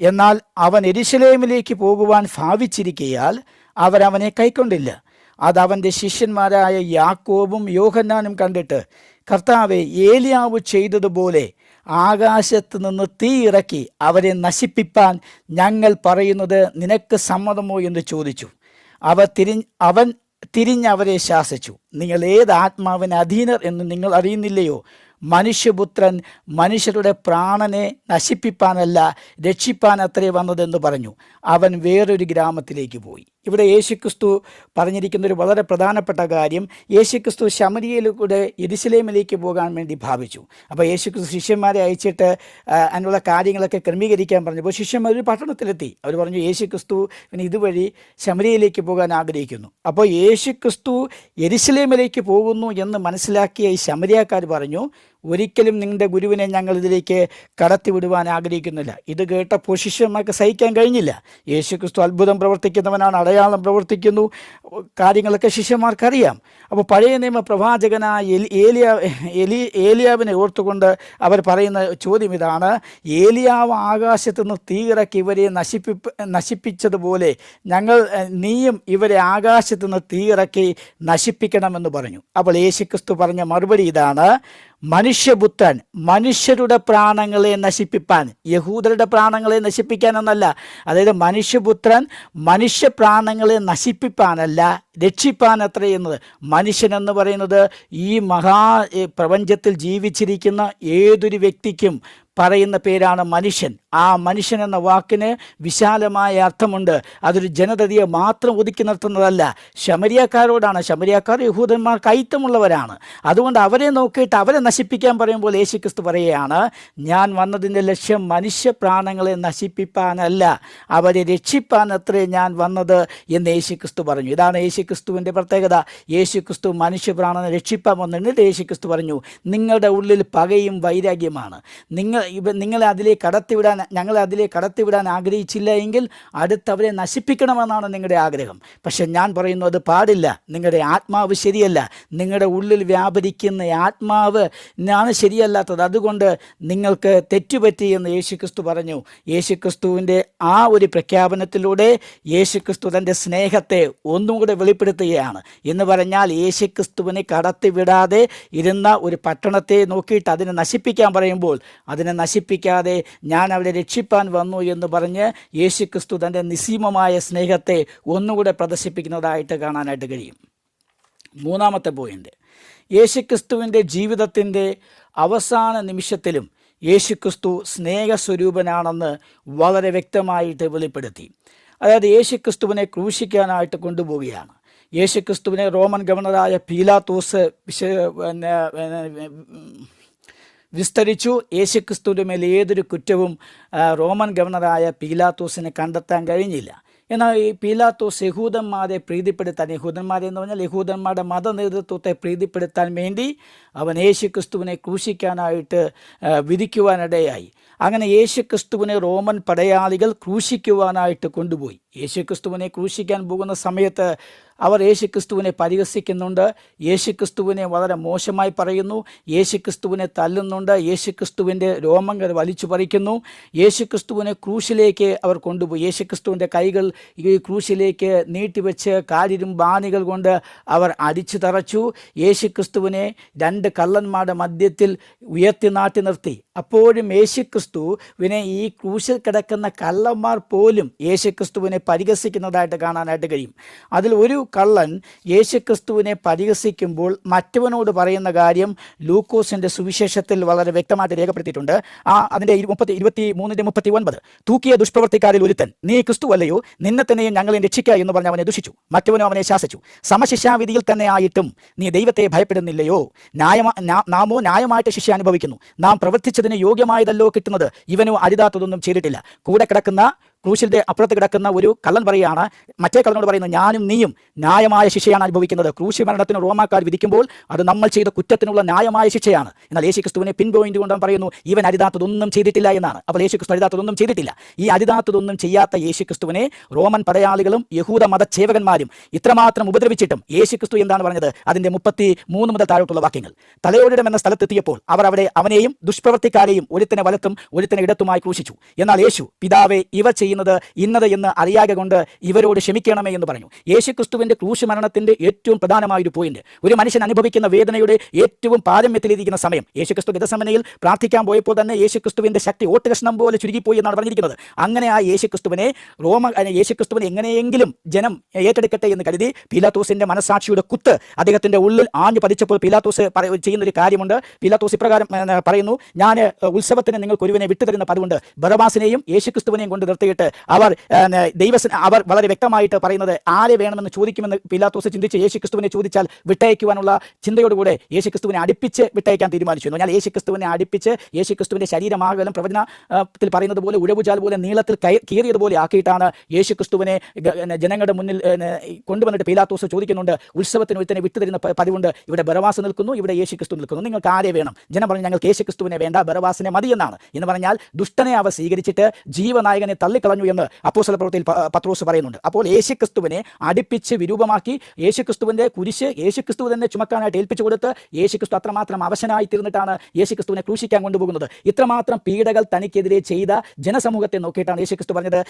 എന്നാൽ അവൻ എരിശിലേമിലേക്ക് പോകുവാൻ ഭാവിച്ചിരിക്കയാൽ അവരവനെ കൈക്കൊണ്ടില്ല. അത് അവന്റെ ശിഷ്യന്മാരായ യാക്കോബും യോഹന്നാനും കണ്ടിട്ട് കർത്താവെ ഏലിയാവ് ചെയ്തതുപോലെ ആകാശത്ത് നിന്ന് തീ ഇറക്കി അവരെ നശിപ്പിപ്പാൻ ഞങ്ങൾ പറയുന്നത് നിനക്ക് സമ്മതമോ എന്ന് ചോദിച്ചു. അവ തിരി അവൻ തിരിഞ്ഞ് അവരെ ശാസിച്ചു. നിങ്ങൾ ഏത് ആത്മാവിന് അധീനർ എന്ന് നിങ്ങൾ അറിയുന്നില്ലയോ? മനുഷ്യപുത്രൻ മനുഷ്യരുടെ പ്രാണനെ നശിപ്പിപ്പാനല്ല രക്ഷിപ്പാൻ അത്രേ വന്നതെന്ന് പറഞ്ഞു. അവൻ വേറൊരു ഗ്രാമത്തിലേക്ക് പോയി. ഇവിടെ യേശുക്രിസ്തു പറഞ്ഞിരിക്കുന്ന ഒരു വളരെ പ്രധാനപ്പെട്ട കാര്യം യേശുക്രിസ്തു ശമരിയയിലൂടെ എരിശിലേമിലേക്ക് പോകാൻ വേണ്ടി ഭാവിച്ചു. അപ്പോൾ യേശുക്രിസ്തു ശിഷ്യന്മാരെ അയച്ചിട്ട് അതിനുള്ള കാര്യങ്ങളൊക്കെ ക്രമീകരിക്കാൻ പറഞ്ഞപ്പോൾ ശിഷ്യന്മാർ ഒരു പട്ടണത്തിലെത്തി. അവർ പറഞ്ഞു യേശുക്രിസ്തു ഇതുവഴി ശമരിയയിലേക്ക് പോകാൻ ആഗ്രഹിക്കുന്നു. അപ്പോൾ യേശുക്രിസ്തു എരിശിലേമിലേക്ക് പോകുന്നു എന്ന് മനസ്സിലാക്കിയ ഈ ശമരിയാക്കാർ പറഞ്ഞു ഒരിക്കലും നിങ്ങളുടെ ഗുരുവിനെ ഞങ്ങൾ ഇതിലേക്ക് കടത്തിവിടുവാൻ ആഗ്രഹിക്കുന്നില്ല. ഇത് കേട്ട ശിഷ്യന്മാർക്ക് സഹിക്കാൻ കഴിഞ്ഞില്ല. യേശു ക്രിസ്തു അത്ഭുതം പ്രവർത്തിക്കുന്നവനാണ് അടയാളം പ്രവർത്തിക്കുന്നു. കാര്യങ്ങളൊക്കെ ശിഷ്യന്മാർക്കറിയാം. അപ്പോൾ പഴയ നിയമ പ്രവാചകനായ ഏലിയ എലി ഏലിയാവിനെ ഓർത്തുകൊണ്ട് അവർ പറയുന്ന ചോദ്യം ഇതാണ്. ഏലിയാവ് ആകാശത്തു നിന്ന് തീയിറക്കി ഇവരെ നശിപ്പി നശിപ്പിച്ചതുപോലെ ഞങ്ങൾ നീയും ഇവരെ ആകാശത്തു നിന്ന് തീയിറക്കി നശിപ്പിക്കണമെന്ന് പറഞ്ഞു. അപ്പോൾ യേശുക്രിസ്തു പറഞ്ഞ മറുപടി ഇതാണ്. മനുഷ്യപുത്രൻ മനുഷ്യരുടെ പ്രാണങ്ങളെ നശിപ്പിപ്പാൻ യഹൂദരുടെ പ്രാണങ്ങളെ നശിപ്പിക്കാനെന്നല്ല. അതായത് മനുഷ്യപുത്രൻ മനുഷ്യ പ്രാണങ്ങളെ നശിപ്പിപ്പാനല്ല രക്ഷിപ്പാൻ അത്ര ചെയ്യുന്നത് മനുഷ്യൻ എന്ന് പറയുന്നത് ഈ മഹാ പ്രപഞ്ചത്തിൽ ജീവിച്ചിരിക്കുന്ന ഏതൊരു വ്യക്തിക്കും പറയുന്ന പേരാണ് മനുഷ്യൻ. ആ മനുഷ്യൻ എന്ന വാക്കിന് വിശാലമായ അർത്ഥമുണ്ട്. അതൊരു ജനതയെ മാത്രം ഒതുക്കി നിർത്തുന്നതല്ല. ശമരിയക്കാരോടാണ്. ശമരിയക്കാർ യഹൂദന്മാർക്ക് ഐത്തമുള്ളവരാണ് അതുകൊണ്ട് അവരെ നോക്കിയിട്ട് അവരെ നശിപ്പിക്കാൻ പറയുമ്പോൾ യേശു ക്രിസ്തു പറയുകയാണ് ഞാൻ വന്നതിന്റെ ലക്ഷ്യം മനുഷ്യ പ്രാണങ്ങളെ നശിപ്പിപ്പാനല്ല അവരെ രക്ഷിപ്പാൻ അത്രേ ഞാൻ വന്നത് എന്ന് യേശു ക്രിസ്തു പറഞ്ഞു. ഇതാണ് യേശു ക്രിസ്തുവിന്റെ പ്രത്യേകത. യേശു യേശുക്രിസ്തു മനുഷ്യപ്രാണനെ രക്ഷിപ്പാൻ വന്നിട്ട് യേശു ക്രിസ്തു പറഞ്ഞു. നിങ്ങളുടെ ഉള്ളിൽ പകയും വൈരാഗ്യമാണ്. നിങ്ങൾ ഇവ നിങ്ങളെ അതിലേക്ക് കടത്തിവിടാൻ ഞങ്ങളെ അതിലേക്ക് കടത്തിവിടാൻ ആഗ്രഹിച്ചില്ല എങ്കിൽ അടുത്തവരെ നശിപ്പിക്കണമെന്നാണ് നിങ്ങളുടെ ആഗ്രഹം. പക്ഷെ ഞാൻ പറയുന്നു അത് പാടില്ല. നിങ്ങളുടെ ആത്മാവ് ശരിയല്ല. നിങ്ങളുടെ ഉള്ളിൽ വ്യാപരിക്കുന്ന ആത്മാവ് ആണ് ശരിയല്ലാത്തത്. അതുകൊണ്ട് നിങ്ങൾക്ക് തെറ്റുപറ്റി എന്ന് യേശുക്രിസ്തു പറഞ്ഞു. യേശുക്രിസ്തുവിന്റെ ആ ഒരു പ്രഖ്യാപനത്തിലൂടെ യേശുക്രിസ്തു തന്റെ സ്നേഹത്തെ ഒന്നും കൂടെ വെളിപ്പെടുത്തുകയാണ്. എന്ന് പറഞ്ഞാൽ യേശുക്രിസ്തുവിനെ കടത്തിവിടാതെ ഇരുന്ന ഒരു പട്ടണത്തെ നോക്കിയിട്ട് അതിനെ നശിപ്പിക്കാൻ പറയുമ്പോൾ അതിനെ നശിപ്പിക്കാതെ ഞാൻ അവരെ രക്ഷിപ്പാൻ വന്നു എന്ന് പറഞ്ഞ് യേശുക്രിസ്തു തന്റെ നിസീമമായ സ്നേഹത്തെ ഒന്നുകൂടെ പ്രദർശിപ്പിക്കുന്നതായിട്ട് കാണാനായിട്ട് കഴിയും. മൂന്നാമത്തെ പോയിന്റ് യേശുക്രിസ്തുവിന്റെ ജീവിതത്തിന്റെ അവസാന നിമിഷത്തിലും യേശുക്രിസ്തു സ്നേഹസ്വരൂപനാണെന്ന് വളരെ വ്യക്തമായിട്ട് വെളിപ്പെടുത്തി. അതായത് യേശുക്രിസ്തുവിനെ ക്രൂശിക്കാനായിട്ട് കൊണ്ടുപോവുകയാണ്. യേശുക്രിസ്തുവിനെ റോമൻ ഗവർണറായ പീലാത്തോസ് വിശ വിസ്തരിച്ചു. യേശുക്രിസ്തുവിന്റെ മേൽ ഏതൊരു കുറ്റവും റോമൻ ഗവർണറായ പീലാത്തോസിനെ കണ്ടെത്താൻ കഴിഞ്ഞില്ല. എന്നാൽ ഈ പീലാത്തോസ് യഹൂദന്മാരെ പ്രീതിപ്പെടുത്താൻ യഹൂദന്മാരെ എന്ന് പറഞ്ഞാൽ യഹൂദന്മാരുടെ മത നേതൃത്വത്തെ പ്രീതിപ്പെടുത്താൻ വേണ്ടി അവൻ യേശു ക്രിസ്തുവിനെ ക്രൂശിക്കാനായിട്ട് വിധിക്കുവാനിടയായി. അങ്ങനെ യേശു ക്രിസ്തുവിനെ റോമൻ പടയാളികൾ ക്രൂശിക്കുവാനായിട്ട് കൊണ്ടുപോയി. യേശു ക്രിസ്തുവിനെ ക്രൂശിക്കാൻ പോകുന്ന സമയത്ത് അവർ യേശുക്രിസ്തുവിനെ പരിഹസിക്കുന്നുണ്ട്. യേശുക്രിസ്തുവിനെ വളരെ മോശമായി പറയുന്നു. യേശുക്രിസ്തുവിനെ തല്ലുന്നുണ്ട്. യേശുക്രിസ്തുവിന്റെ രോമങ്ങൾ വലിച്ചു പറിക്കുന്നു. യേശുക്രിസ്തുവിനെ ക്രൂശിലേക്ക് അവർ കൊണ്ടുപോയി. യേശുക്രിസ്തുവിന്റെ കൈകൾ ഈ ക്രൂശിലേക്ക് നീട്ടിവെച്ച് കാലിരും ബാണികൾ കൊണ്ട് അവർ അടിച്ചു തറച്ചു. യേശുക്രിസ്തുവിനെ രണ്ട് കള്ളന്മാരുടെ മധ്യത്തിൽ ഉയർത്തി നാട്ടി നിർത്തി. അപ്പോഴും യേശുക്രിസ്തുവിനെ ഈ ക്രൂശിൽ കിടക്കുന്ന കള്ളന്മാർ പോലും യേശുക്രിസ്തുവിനെ പരിഹസിക്കുന്നതായിട്ട് കാണാനായിട്ട് കഴിയും. അതിൽ ഒരു കള്ളൻ യേശുക്രിസ്തുവിനെ പരിഹസിക്കുമ്പോൾ മറ്റവനോട് പറയുന്ന കാര്യം ലൂക്കോസിന്റെ സുവിശേഷത്തിൽ വളരെ വ്യക്തമായിട്ട് രേഖപ്പെടുത്തിയിട്ടുണ്ട്. ആ അതിന്റെ മുപ്പത്തി ഇരുപത്തി മൂന്നിന്റെ മുപ്പത്തി ഒൻപത്. തൂക്കിയ ദുഷ്പ്രവർത്തിക്കാരിൽ ഒരുത്തൻ നീ ക്രിസ്തു അല്ലയോ? നിന്നെ തന്നെയും ഞങ്ങളെ രക്ഷിക്കുക എന്ന് പറഞ്ഞ് അവനെ ദുഷിച്ചു. മറ്റവനും അവനെ ശാസിച്ചു. സമശിക്ഷാവിധിയിൽ തന്നെ ആയിട്ടും നീ ദൈവത്തെ ഭയപ്പെടുന്നില്ലയോ? നാമോ ന്യായമായിട്ട് ശിക്ഷ അനുഭവിക്കുന്നു. നാം പ്രവർത്തിച്ചതിന് യോഗ്യമായതല്ലോ കിട്ടുന്നത് ഇവനോ അരുതാത്തതൊന്നും ചെയ്തിട്ടില്ല. കൂടെ കിടക്കുന്ന ക്രൂശിന്റെ അപ്പുറത്ത് കിടക്കുന്ന ഒരു കള്ളൻ പറയുകയാണ്. മറ്റേ കള്ളനോട് പറയുന്നത് ഞാനും നീയും ന്യായമായ ശിക്ഷയാണ് അനുഭവിക്കുന്നത്. ക്രൂശി മരണത്തിന് റോമാക്കാർ വിധിക്കുമ്പോൾ അത് നമ്മൾ ചെയ്ത കുറ്റത്തിനുള്ള ന്യായമായ ശിക്ഷയാണ്. എന്നാൽ യേശു ക്രിസ്തുവിനെ പിൻ പോയിന്റ് കൊണ്ട് പറയുന്നു ഇവൻ അരുതാത്തതൊന്നും ചെയ്തിട്ടില്ല എന്നാണ്. അപ്പോൾ യേശു ക്രിസ്തു അരുതാത്തതൊന്നും ചെയ്തിട്ടില്ല. ഈ അരുതാത്തതൊന്നും ചെയ്യാത്ത യേശു ക്രിസ്തുവിനെ റോമൻ പടയാളികളും യഹൂദ മതസേവകന്മാരും ഇത്രമാത്രം ഉപദ്രവിച്ചിട്ടും യേശു ക്രിസ്തു എന്താണ് പറഞ്ഞത്? അതിന്റെ മുപ്പത്തി മൂന്ന് മുതൽ താഴോട്ടുള്ള വാക്യങ്ങൾ. തലയോടിടം എന്ന സ്ഥലത്തെത്തിയപ്പോൾ അവർ അവിടെ അവനെയും ദുഷ്പ്രവർത്തിക്കാരെയും ഒരുത്തിനെ വലത്തും ഒരുത്തിനെ ഇടത്തുമായി ക്രൂശിച്ചു. എന്നാൽ യേശു പിതാവെ ഇവ ചെയ്യുന്നത് ഇന്നത് എന്ന് അറിയാതെ കൊണ്ട് ഇവരോട് ക്ഷമിക്കണമേ എന്ന് പറഞ്ഞു. യേശു ക്രിസ്തുവിന്റെ ക്രൂശ് മരണത്തിന്റെ ഏറ്റവും പ്രധാനമായ ഒരു പോയിന്റ് ഒരു മനുഷ്യൻ അനുഭവിക്കുന്ന വേദനയുടെ ഏറ്റവും പാരമ്യത്തിലിരിക്കുന്ന സമയം. യേശുക്രിസ്തു ഗതസമനയിൽ പ്രാർത്ഥിക്കാൻ പോയപ്പോൾ തന്നെ യേശു ക്രിസ്തുവിന്റെ ശക്തി ഓട്ടുകഷ്ണം പോലെ ചുരുങ്ങിപ്പോയി എന്നാണ് പറഞ്ഞിരിക്കുന്നത്. അങ്ങനെ ആ യേശുക്രിസ്തുവിനെ റോമ യേശുക്രിസ്തുവിനെ യേശു ക്രിസ്തുവിനെ എങ്ങനെയെങ്കിലും ജനം ഏറ്റെടുക്കട്ടെ എന്ന് കരുതി പീലാത്തോസിന്റെ മനസാക്ഷിയുടെ കുത്ത് അദ്ദേഹത്തിന്റെ ഉള്ളിൽ ആഞ്ഞു പതിച്ചപ്പോൾ പീലാത്തോസ് ചെയ്യുന്നൊരു കാര്യമുണ്ട്. പീലാത്തോസ് ഇപ്രകാരം പറയുന്നു ഞാൻ ഉത്സവത്തിന് നിങ്ങൾക്ക് ഒരുവനെ വിട്ടുതരുന്ന പതിവുണ്ട്. ബറബാസിനെയും യേശുക്രിസ്തുവിനെയും കൊണ്ട് നിർത്തിയിട്ട് കഴിഞ്ഞിട്ട് അവർ ദൈവസ് അവർ വളരെ വ്യക്തമായിട്ട് പറയുന്നത് ആരെ വേണമെന്ന് ചോദിക്കുമെന്ന് പിലാത്തോസ് ചിന്തിച്ച് യേശു ക്രിസ്തുവിനെ ചോദിച്ചാൽ വിട്ടയക്കുവാനുള്ള ചിന്തയോടുകൂടെ യേശു ക്രിസ്തുവിനെ അടുപ്പിച്ച് വിട്ടയക്കാൻ തീരുമാനിച്ചു. എന്ന് പറഞ്ഞാൽ യേശു ക്രിസ്തുവിനെ അടുപ്പിച്ച് യേശു ക്രിസ്തുവിന്റെ ശരീരമാകലും പ്രവചനത്തിൽ പറയുന്നത് പോലെ ഉഴവുചാൽ പോലെ നീളത്തിൽ കീറിയതുപോലെ ആക്കിയിട്ടാണ് യേശു ക്രിസ്തുവിനെ ജനങ്ങളുടെ മുന്നിൽ കൊണ്ടുവന്നിട്ട് പിലാത്തോസ് ചോദിക്കുന്നുണ്ട്. ഉത്സവത്തിന് ഒരുത്തനെ വിട്ടുതരുന്ന പതിവുണ്ട്. ഇവിടെ ബറവാസ് നിൽക്കുന്നു ഇവിടെ യേശു ക്രിസ്തു നിൽക്കുന്നു. നിങ്ങൾക്ക് ആരെ വേണം? ജനം പറഞ്ഞു ഞങ്ങൾക്ക് യേശു ക്രിസ്തുവിനെ വേണ്ട ബറവാസിനെ മതി എന്നാണ് എന്ന് പറഞ്ഞാൽ ദുഷ്ടനെ അവർ സ്വീകരിച്ചിട്ട് ജീവനായകനെ തള്ളിക്കളഞ്ഞു എന്ന് അപ്പോസ്തല പ്രവൃത്തിയിൽ പത്രോസ് പറയുന്നുണ്ട്. അപ്പോൾ യേശുക്രിസ്തുവിനെ അടുപ്പിച്ച് വിരൂപമാക്കി യേശു ക്രിസ്തുവിന്റെ കുരിശ് യേശുക്രിസ്തു തന്നെ ചുമക്കാനായിട്ട് ഏൽപ്പിച്ചു കൊടുത്ത് യേശുക്രിസ്തു അത്രമാത്രം അവശനായി തീർന്നിട്ടാണ് യേശുക്രിസ്തുവിനെ ക്രൂശിക്കാൻ കൊണ്ടുപോകുന്നത്. ഇത്രമാത്രം പീഡകൾ തനിക്കെതിരെ ചെയ്ത ജനസമൂഹത്തെ നോക്കിയിട്ടാണ് യേശുക്രിസ്തു പറഞ്ഞത്.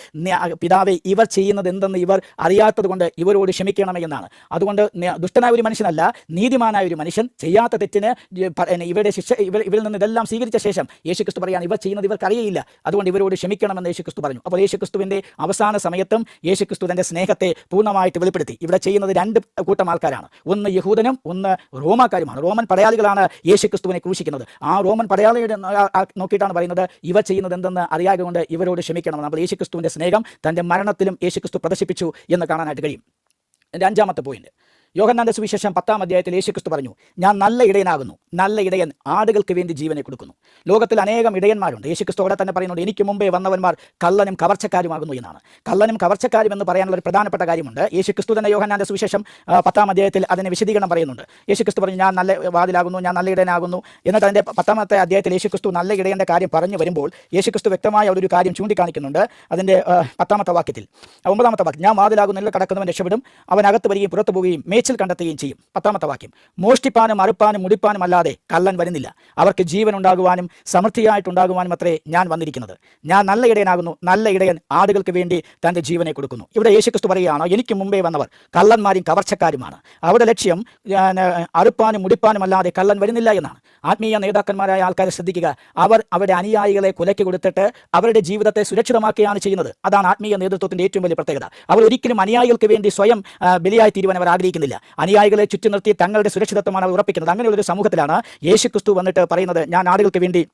പിതാവെ ഇവർ ചെയ്യുന്നത് എന്തെന്ന് ഇവർ അറിയാത്തതുകൊണ്ട് ഇവരോട് ക്ഷമിക്കണമേ എന്നാണ്. അതുകൊണ്ട് ദുഷ്ടനായ ഒരു മനുഷ്യനല്ല നീതിമാനായ ഒരു മനുഷ്യൻ ചെയ്യാത്ത തെറ്റിന് ഇവരുടെ ശിക്ഷ ഇവരിൽ നിന്ന് ഇതെല്ലാം സ്വീകരിച്ച ശേഷം യേശുക്രിസ്തു പറയാൻ ഇവർ ചെയ്യുന്നത് ഇവർക്ക് അറിയില്ല അതുകൊണ്ട് ഇവരോട് ക്ഷമിക്കണമെന്ന് യേശു ക്രിസ്തു പറഞ്ഞു. അപ്പോൾ യേശു ക്രിസ്തുവിന്റെ അവസാന സമയത്തും യേശു ക്രിസ്തു തന്റെ സ്നേഹത്തെ പൂർണമായിട്ട് വെളിപ്പെടുത്തി. ഇവിടെ ചെയ്യുന്നത് രണ്ട് കൂട്ടം ആൾക്കാരാണ്. ഒന്ന് യഹൂദനും ഒന്ന് റോമാക്കാരുമാണ്. റോമൻ പടയാളികളാണ് യേശു ക്രിസ്തുവിനെ ക്രൂശിക്കുന്നത്. ആ റോമൻ പടയാളിയുടെ നോക്കിയിട്ടാണ് പറയുന്നത് ഇവ ചെയ്യുന്നത് എന്തെന്ന് അറിയാതെ ഇവരോട് ക്ഷമിക്കണം നമ്മൾ യേശു ക്രിസ്തുവിന്റെ സ്നേഹം തന്റെ മരണത്തിലും യേശു ക്രിസ്തു പ്രദർശിപ്പിച്ചു എന്ന് കാണാനായിട്ട് കഴിയും. എന്റെ അഞ്ചാമത്തെ പോയിന്റ് യോഹന്നാന്റെ സുവിശേഷം പത്താം അധ്യായത്തിൽ യേശുക്രിസ്തു പറഞ്ഞു ഞാൻ നല്ല ഇടയനാകുന്നു. നല്ല ഇടയൻ ആടുകൾക്ക് വേണ്ടി ജീവനെ കൊടുക്കുന്നു. ലോകത്തിൽ അനേകം ഇടയന്മാരുണ്ട്. യേശുക്രിസ്തു അവിടെ തന്നെ പറയുന്നുണ്ട് എനിക്ക് മുമ്പേ വന്നവന്മാർ കള്ളനും കവർച്ചക്കാരുമാകുന്നു എന്നാണ്. കള്ളനും കവർച്ചക്കാരും എന്ന് പറയാനുള്ള ഒരു പ്രധാനപ്പെട്ട കാര്യമുണ്ട്. യേശുക്രിസ്തു തന്നെ യോഗനാന്ദ സുവിശേഷം പത്താം അധ്യായത്തിൽ അതിനെ വിശദീകരണം പറയുന്നുണ്ട്. യേശുക്രിസ്തു പറഞ്ഞു ഞാൻ നല്ല വാതിലാകുന്നു ഞാൻ നല്ല ഇടയനാകുന്നു. എന്നിട്ട് അതിന്റെ പത്താമത്തെ അധ്യായത്തിൽ യേശുക്രിസ്തു നല്ല ഇടയന്റെ കാര്യം പറഞ്ഞു വരുമ്പോൾ യേശുക്രിസ്തു വ്യക്തമായ ഒരു കാര്യം ചൂണ്ടിക്കാണിക്കുന്നുണ്ട്. അതിന്റെ പത്താമത്തെ വാക്യത്തിൽ ഒമ്പതാമത്തെ വാക്യം ഞാൻ വാതിലാകുന്നില്ല കടക്കുന്നവൻ രക്ഷപ്പെടും. അവൻ അകത്ത് വരികയും പുറത്തു പോവുകയും മേച്ചിൽ കണ്ടെത്തുകയും ചെയ്യും. പത്താമത്തെ വാക്യം. മോഷ്ടിപ്പാനും അറുപ്പാനും മുടിപ്പാനും അല്ലാതെ കള്ളൻ വരുന്നില്ല. അവർക്ക് ജീവൻ ഉണ്ടാകുവാനും സമൃദ്ധിയായിട്ടുണ്ടാകുവാനും അത്രേ ഞാൻ വന്നിരിക്കുന്നത്. ഞാൻ നല്ല ഇടയനാകുന്നു. നല്ല ഇടയൻ ആടുകൾക്ക് വേണ്ടി തന്റെ ജീവനെ കൊടുക്കുന്നു. ഇവിടെ യേശുക്രിസ്തു പറയുകയാണ് എനിക്ക് മുമ്പേ വന്നവർ കള്ളന്മാരും കവർച്ചക്കാരുമാണ്. അവരുടെ ലക്ഷ്യം അറുപ്പാനും മുടിപ്പാനും അല്ലാതെ കള്ളൻ വരുന്നില്ല എന്നാണ്. ആത്മീയ നേതാക്കന്മാരായ ആൾക്കാരെ ശ്രദ്ധിക്കുക. അവർ അവരുടെ അനുയായികളെ കുലക്കി കൊടുത്തിട്ട് അവരുടെ ജീവിതത്തെ സുരക്ഷിതമാക്കുകയാണ് ചെയ്യുന്നത്. അതാണ് ആത്മീയ നേതൃത്വത്തിന്റെ ഏറ്റവും വലിയ പ്രത്യേകത. അവർ ഒരിക്കലും അനുയായികൾക്ക് വേണ്ടി സ്വയം ബലിയായി തീരുവാൻ അവർ ആഗ്രഹിക്കുന്നില്ല. അനുയായികളെ ചുറ്റി നിർത്തി തങ്ങളുടെ സുരക്ഷിതത്വമാണ് അവർ ഉറപ്പിക്കുന്നത്. അങ്ങനെയുള്ളൊരു സമൂഹത്തിലാണ് യേശു ക്രിസ്തു വന്നിട്ട് പറയുന്നത് ഞാൻ ആടുകൾക്ക് വേണ്ടി